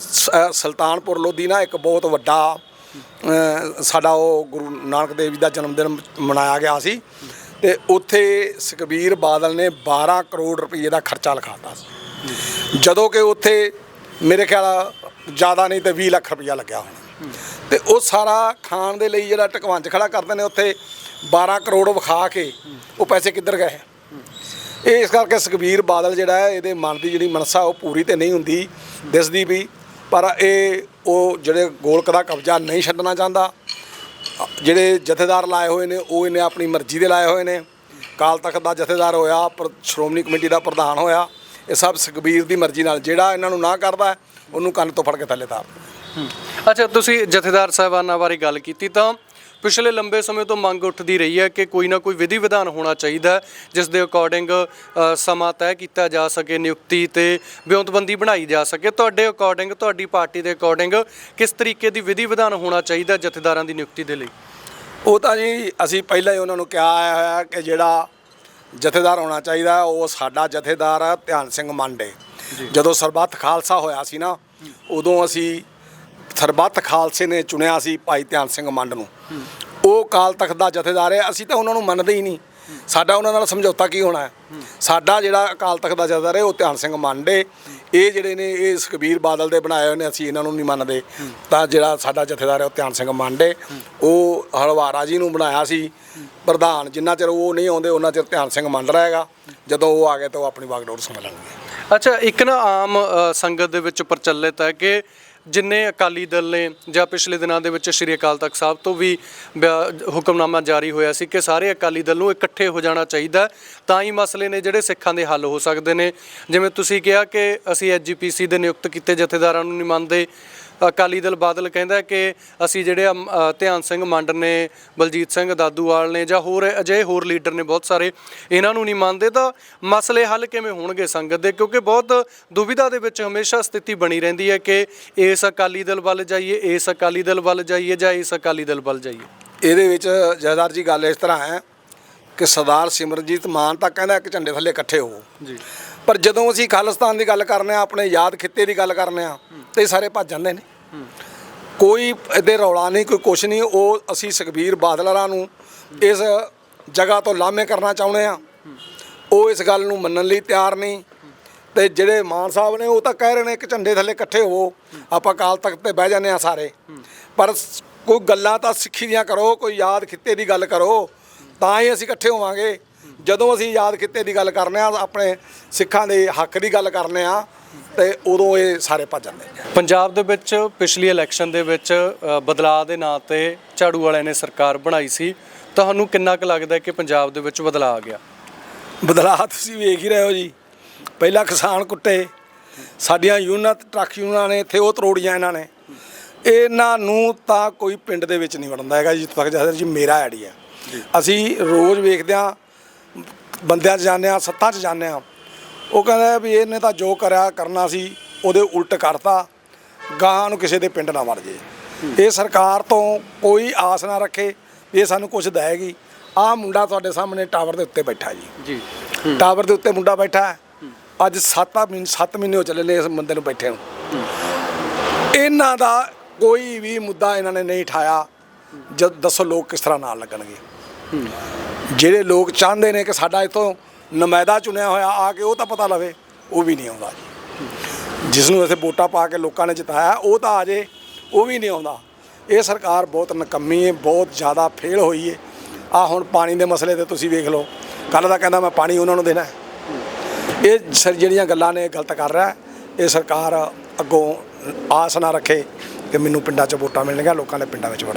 ਸ- ਸੁਲਤਾਨਪੁਰ ਲੋਧੀ ਨਾ ਇੱਕ ਬਹੁਤ ਵੱਡਾ ਸਾਡਾ ਉਹ ਗੁਰੂ ਨਾਨਕ ਦੇਵ ਜੀ ਦਾ ਜਨਮ ਦਿਨ ਮਨਾਇਆ ਗਿਆ ਸੀ। ਤੇ ਉੱਥੇ ਸੁਖਬੀਰ ਬਾਦਲ ਨੇ 12 ਕਰੋੜ ਰੁਪਏ ਦਾ ਖਰਚਾ ਲਿਖਾਤਾ ਸੀ। ਜਦੋਂ ਕਿ ਉੱਥੇ ਮੇਰੇ ਖਿਆਲ ਜ਼ਿਆਦਾ ਨਹੀਂ ਤੇ 20 ਲੱਖ ਰੁਪਇਆ ਲੱਗਿਆ ਹੋਣਾ। ਤੇ ਉਹ ਸਾਰਾ ਖਾਣ ਦੇ ਲਈ ਜਿਹੜਾ ਟਕਵੰਜ ਖੜਾ ਕਰਦੇ ਨੇ, ਉੱਥੇ 12 ਕਰੋੜ ਵਿਖਾ ਕੇ ਉਹ ਪੈਸੇ ਕਿੱਧਰ ਗਏ? ਇਹ ਇਸ ਕਰਕੇ ਸੁਖਬੀਰ ਬਾਦਲ ਜਿਹੜਾ ਹੈ, ਇਹਦੇ ਮਨ ਦੀ ਜਿਹੜੀ ਮਨਸਾ, ਉਹ ਪੂਰੀ ਤੇ ਨਹੀਂ ਹੁੰਦੀ, ਦਿਸਦੀ ਵੀ। ਪਰ ਇਹ ਉਹ ਜਿਹੜੇ ਗੋਲਕ ਦਾ ਕਬਜ਼ਾ ਨਹੀਂ ਛੱਡਣਾ ਚਾਹੁੰਦਾ। ਜਿਹੜੇ ਜਥੇਦਾਰ ਲਾਏ ਹੋਏ ਨੇ, ਉਹ ਇਹਨੇ ਆਪਣੀ ਮਰਜ਼ੀ ਦੇ ਲਾਏ ਹੋਏ ਨੇ। ਕਾਲ ਤਖਤ ਦਾ ਜਥੇਦਾਰ ਹੋਇਆ, ਪਰ ਸ਼੍ਰੋਮਣੀ ਕਮੇਟੀ ਦਾ ਪ੍ਰਧਾਨ ਹੋਇਆ। ਇਹ ਸਭ ਸੁਖਬੀਰ ਦੀ ਮਰਜ਼ੀ ਨਾਲ ਜਿਹੜਾ ਇਹਨਾਂ ਨੂੰ ਨਾ ਕਰਦਾ ਉਹਨੂੰ ਕੰਨ ਤੋਂ ਫੜ ਕੇ ਥੱਲੇ ਤਾਰ ਅੱਛਾ ਤੁਸੀਂ ਜਥੇਦਾਰ ਸਾਹਿਬਾਨਾਂ ਬਾਰੇ ਗੱਲ ਕੀਤੀ ਤਾਂ ਪਿਛਲੇ ਲੰਬੇ ਸਮੇਂ ਤੋਂ ਮੰਗ ਉੱਠਦੀ ਰਹੀ ਹੈ ਕਿ ਕੋਈ ਨਾ ਕੋਈ ਵਿਧੀ ਵਿਧਾਨ ਹੋਣਾ ਚਾਹੀਦਾ ਜਿਸ ਦੇ ਅਕੋਰਡਿੰਗ ਸਮਾਂ ਤੈਅ ਕੀਤਾ ਜਾ ਸਕੇ ਨਿਯੁਕਤੀ ਤੇ ਵਿਉਂਤਬੰਦੀ ਬਣਾਈ ਜਾ ਸਕੇ। ਤੁਹਾਡੇ ਅਕੋਰਡਿੰਗ ਤੁਹਾਡੀ ਪਾਰਟੀ ਦੇ ਅਕੋਰਡਿੰਗ ਕਿਸ ਤਰੀਕੇ ਦੀ ਵਿਧੀ ਵਿਧਾਨ ਹੋਣਾ ਚਾਹੀਦਾ ਜਥੇਦਾਰਾਂ ਦੀ ਨਿਯੁਕਤੀ ਦੇ ਲਈ? ਉਹ ਤਾਂ ਜੀ ਅਸੀਂ ਪਹਿਲਾਂ ਹੀ ਉਹਨਾਂ ਨੂੰ ਕਿਹਾ ਆਇਆ ਹੋਇਆ ਕਿ ਜਿਹੜਾ ਜਥੇਦਾਰ ਹੋਣਾ ਚਾਹੀਦਾ ਉਹ ਸਾਡਾ ਜਥੇਦਾਰ ਹੈ ਧਿਆਨ ਸਿੰਘ ਮੰਡੇ। ਜਦੋਂ ਸਰਬੱਤ ਖਾਲਸਾ ਹੋਇਆ ਸੀ ਨਾ ਉਦੋਂ ਅਸੀਂ ਸਰਬੱਤ ਖਾਲਸੇ ਨੇ ਚੁਣਿਆ ਸੀ ਭਾਈ ਧਿਆਨ ਸਿੰਘ ਮੰਡ ਨੂੰ। ਉਹ ਕਾਲ ਤਖਤ ਦਾ ਜਥੇਦਾਰ ਹੈ ਅਸੀਂ ਤਾਂ ਉਹਨਾਂ ਨੂੰ ਮੰਨਦੇ ਹੀ ਨਹੀਂ। ਸਾਡਾ ਉਹਨਾਂ ਨਾਲ ਸਮਝੌਤਾ ਕੀ ਹੋਣਾ ਹੈ? ਸਾਡਾ ਜਿਹੜਾ ਅਕਾਲ ਤਖਤ ਦਾ ਜਥੇਦਾਰ ਹੈ ਉਹ ਧਿਆਨ ਸਿੰਘ ਮੰਡੇ। ਇਹ ਜਿਹੜੇ ਨੇ, ਇਹ ਸੁਖਬੀਰ ਬਾਦਲ ਦੇ ਬਣਾਏ ਹੋਏ ਨੇ, ਅਸੀਂ ਇਹਨਾਂ ਨੂੰ ਨਹੀਂ ਮੰਨਦੇ। ਤਾਂ ਜਿਹੜਾ ਸਾਡਾ ਜਥੇਦਾਰ ਹੈ, ਉਹ ਧਿਆਨ ਸਿੰਘ ਮੰਡੇ, ਉਹ ਹਲਵਾਰਾ ਜੀ ਨੂੰ ਬਣਾਇਆ ਸੀ। ਪ੍ਰਧਾਨ ਜਿੰਨਾ ਚਿਰ ਉਹ ਨਹੀਂ ਆਉਂਦੇ, ਉਹਨਾਂ ਚਿਰ ਧਿਆਨ ਸਿੰਘ ਮੰਡ ਰਹੇਗਾ। ਜਦੋਂ ਉਹ ਆ ਗਏ ਤਾਂ ਉਹ ਆਪਣੀ ਵਾਗਡੋਰ ਸੰਭਾਲਣਗੇ। ਅੱਛਾ, ਇੱਕ ਨਾ ਆਮ ਸੰਗਤ ਦੇ ਵਿੱਚ ਪ੍ਰਚਲਿਤ ਹੈ ਕਿ ਜਿੰਨੇ ਅਕਾਲੀ ਦਲ ਨੇ ਜਾਂ ਪਿਛਲੇ ਦਿਨਾਂ ਦੇ ਵਿੱਚ ਸ਼੍ਰੀ ਅਕਾਲ ਤਖਤ ਸਾਹਿਬ ਤੋਂ ਵੀ ਬਿਆ- ਹੁਕਮਨਾਮਾ ਜਾਰੀ ਹੋਇਆ ਸੀ ਕਿ ਸਾਰੇ ਅਕਾਲੀ ਦਲ ਨੂੰ ਇਕੱਠੇ ਹੋ ਜਾਣਾ ਚਾਹੀਦਾ ਤਾਂ ਹੀ ਮਸਲੇ ਨੇ ਜਿਹੜੇ ਸਿੱਖਾਂ ਦੇ ਹੱਲ ਹੋ ਸਕਦੇ ਨੇ। ਜਿਵੇਂ ਤੁਸੀਂ ਕਿਹਾ ਕਿ ਅਸੀਂ ਐਜੀਪੀਸੀ ਦੇ ਨਿਯੁਕਤ ਕੀਤੇ ਜਥੇਦਾਰਾਂ ਨੂੰ ਨਹੀਂ ਮੰਨਦੇ ਅਕਾਲੀ ਦਲ ਬਾਦਲ ਕਹਿੰਦਾ ਹੈ ਕਿ ਅਸੀਂ ਜਿਹੜੇ ਧਿਆਨ ਸਿੰਘ ਮੰਡ ਨੇ ਬਲਜੀਤ ਸਿੰਘ ਦਾਦੂਵਾਲ ਨੇ ਜਾਂ ਹੋਰ ਅਜਿਹੇ ਹੋਰ ਲੀਡਰ ਨੇ ਬਹੁਤ ਸਾਰੇ ਇਹਨਾਂ ਨੂੰ ਨਹੀਂ ਮੰਨਦੇ ਤਾਂ ਮਸਲੇ ਹੱਲ ਕਿਵੇਂ ਹੋਣਗੇ ਸੰਗਤ ਦੇ? ਕਿਉਂਕਿ ਬਹੁਤ ਦੁਵਿਧਾ ਦੇ ਵਿੱਚ ਹਮੇਸ਼ਾ ਸਥਿਤੀ ਬਣੀ ਰਹਿੰਦੀ ਹੈ ਕਿ ਇਸ ਅਕਾਲੀ ਦਲ ਵੱਲ ਜਾਈਏ ਇਸ ਅਕਾਲੀ ਦਲ ਵੱਲ ਜਾਈਏ ਜਾਂ ਇਸ ਅਕਾਲੀ ਦਲ ਵੱਲ ਜਾਈਏ। ਇਹਦੇ ਵਿੱਚ ਜਥੇਦਾਰ ਜੀ ਗੱਲ ਇਸ ਤਰ੍ਹਾਂ ਹੈ ਕਿ ਸਰਦਾਰ ਸਿਮਰਜੀਤ ਮਾਨ ਤਾਂ ਕਹਿੰਦਾ ਇੱਕ ਝੰਡੇ ਥੱਲੇ ਇਕੱਠੇ ਹੋਵੋ ਜੀ। ਪਰ ਜਦੋਂ ਅਸੀਂ ਖਾਲਿਸਤਾਨ ਦੀ ਗੱਲ ਕਰਨੇ ਆ ਆਪਣੇ ਯਾਦ ਖਿੱਤੇ ਦੀ ਗੱਲ ਕਰਨੇ ਆ ਤੇ ਸਾਰੇ ਭੱਜ ਜਾਂਦੇ ਨੇ। ਕੋਈ ਇਹਦੇ ਰੌਲਾ ਨਹੀਂ, ਕੋਈ ਕੁਛ ਨਹੀਂ। ਉਹ ਅਸੀਂ ਸੁਖਬੀਰ ਬਾਦਲਰਾਂ ਨੂੰ ਇਸ ਜਗ੍ਹਾ ਤੋਂ ਲਾਮੇ ਕਰਨਾ ਚਾਹੁੰਦੇ ਆ ਉਹ ਇਸ ਗੱਲ ਨੂੰ ਮੰਨਣ ਲਈ ਤਿਆਰ ਨਹੀਂ। ਤੇ ਜਿਹੜੇ ਮਾਨ ਸਾਹਿਬ ਨੇ ਉਹ ਤਾਂ ਕਹਿ ਰਹੇ ਨੇ ਕਿ ਝੰਡੇ ਥੱਲੇ ਇਕੱਠੇ ਹੋਵੋ। ਆਪਾਂ ਕਾਲ ਤਖਤ ਤੇ ਬਹਿ ਜਾਂਦੇ ਆ ਸਾਰੇ। ਪਰ ਕੋਈ ਗੱਲਾਂ ਤਾਂ ਸਿੱਖੀ ਦੀਆਂ ਕਰੋ, ਕੋਈ ਯਾਦ ਖਿੱਤੇ ਦੀ ਗੱਲ ਕਰੋ, ਤਾਂ ਹੀ ਅਸੀਂ ਇਕੱਠੇ ਹੋਵਾਂਗੇ। ਜਦੋਂ ਅਸੀਂ ਯਾਦ ਖਿੱਤੇ ਦੀ ਗੱਲ ਕਰਨੇ ਆ, ਆਪਣੇ ਸਿੱਖਾਂ ਦੇ ਹੱਕ ਦੀ ਗੱਲ ਕਰਨੇ ਆ ਤੇ ਉਦੋਂ ਇਹ ਸਾਰੇ ਭੱਜ ਜਾਂਦੇ ਨੇ। ਪੰਜਾਬ ਦੇ ਵਿੱਚ ਪਿਛਲੀ ਇਲੈਕਸ਼ਨ ਦੇ ਵਿੱਚ ਬਦਲਾਅ ਦੇ ਨਾਂ ਤੇ ਝਾੜੂ ਵਾਲਿਆਂ ਨੇ ਸਰਕਾਰ ਬਣਾਈ ਸੀ। ਤੁਹਾਨੂੰ ਕਿੰਨਾ ਕੁ ਲੱਗਦਾ ਕਿ ਪੰਜਾਬ ਦੇ ਵਿੱਚ ਬਦਲਾਅ ਆ ਗਿਆ? ਬਦਲਾਅ ਤੁਸੀਂ ਵੇਖ ਹੀ ਰਹੇ ਹੋ ਜੀ। ਪਹਿਲਾਂ ਕਿਸਾਨ ਕੁੱਟੇ ਸਾਡੀਆਂ ਯੂਨਿਟ ਟਰੱਕ ਯੂਨੀਅਨਾਂ ਨੇ ਇੱਥੇ ਉਹ ਤਰੋੜੀਆਂ ਇਹਨਾਂ ਨੇ। ਇਹਨਾਂ ਨੂੰ ਤਾਂ ਕੋਈ ਪਿੰਡ ਦੇ ਵਿੱਚ ਨਹੀਂ ਵੜਦਾ ਹੈਗਾ ਜਿੱਥੇ ਤੱਕ ਜਦ ਜੀ ਮੇਰਾ ਆਈਡੀਆ ਅਸੀਂ ਰੋਜ਼ ਵੇਖਦੇ ਆ ਬੰਦਿਆਂ 'ਚ ਜਾਂਦੇ ਆ ਸੱਤਾਂ 'ਚ ਜਾਂਦੇ ਆ ਉਹ ਕਹਿੰਦਾ ਵੀ ਇਹਨੇ ਤਾਂ ਜੋ ਕਰਿਆ ਕਰਨਾ ਸੀ ਉਹਦੇ ਉਲਟ ਕਰਤਾ। ਗਾਹਾਂ ਨੂੰ ਕਿਸੇ ਦੇ ਪਿੰਡ ਨਾ ਵੜ ਜੇ ਇਹ ਸਰਕਾਰ ਤੋਂ ਕੋਈ ਆਸ ਨਾ ਰੱਖੇ ਵੀ ਇਹ ਸਾਨੂੰ ਕੁਝ ਦੇਗੀ ਆਹ ਮੁੰਡਾ ਤੁਹਾਡੇ ਸਾਹਮਣੇ ਟਾਵਰ ਦੇ ਉੱਤੇ ਬੈਠਾ ਜੀ। ਜੀ। ਟਾਵਰ ਦੇ ਉੱਤੇ ਮੁੰਡਾ ਬੈਠਾ ਹੈ। ਅੱਜ 7 ਮਹੀਨੇ 7 ਮਹੀਨੇ ਹੋ ਚੱਲੇ ਨੇ ਇਸ ਬੰਦੇ ਨੂੰ ਬੈਠੇ ਨੂੰ। ਇਹਨਾਂ ਦਾ ਕੋਈ ਵੀ ਮੁੱਦਾ ਇਹਨਾਂ ਨੇ ਨਹੀਂ ਠਾਇਆ। ਜਦ ਦੱਸੋ ਲੋਕ ਕਿਸ ਤਰ੍ਹਾਂ ਨਾਲ ਲੱਗਣਗੇ? ਜਿਹੜੇ ਲੋਕ ਚਾਹੁੰਦੇ ਨੇ ਕਿ ਸਾਡਾ ਇਥੋਂ ਨੁਮਾਇੰਦਾ ਚੁਣਿਆ ਹੋਇਆ ਆ ਕੇ ਉਹ ਤਾਂ ਪਤਾ ਲਵੇ, ਉਹ ਵੀ ਨਹੀਂ ਆਉਂਦਾ ਜਿਸ ਨੂੰ ਅਸੀਂ ਵੋਟਾਂ ਪਾ ਕੇ ਲੋਕਾਂ ਨੇ ਜਿਤਾਇਆ, ਉਹ ਤਾਂ ਆ ਜੇ ਉਹ ਵੀ ਨਹੀਂ ਆਉਂਦਾ। ਇਹ ਸਰਕਾਰ ਬਹੁਤ ਨਕੰਮੀ ਹੈ, ਬਹੁਤ ਜ਼ਿਆਦਾ ਫੇਲ ਹੋਈ ਹੈ। ਆ ਹੁਣ ਪਾਣੀ ਦੇ ਮਸਲੇ ਤੇ ਤੁਸੀਂ ਵੇਖ ਲਓ। ਕੱਲ ਦਾ ਕਹਿੰਦਾ ਮੈਂ ਪਾਣੀ ਉਹਨਾਂ ਨੂੰ ਦੇਣਾ ਇਹ ਸਰ ਜਿਹੜੀਆਂ ਗੱਲਾਂ ਨੇ ਗਲਤ ਕਰ ਰਿਹਾ ਇਹ ਸਰਕਾਰ ਅੱਗੋਂ ਆਸ ਨਾ ਰੱਖੇ ਕਿ ਮੈਨੂੰ ਪਿੰਡਾਂ 'ਚ ਵੋਟਾਂ ਮਿਲਣਗੀਆਂ, ਲੋਕਾਂ ਨੇ ਪਿੰਡਾਂ ਵਿੱਚ ਵੜਨਾ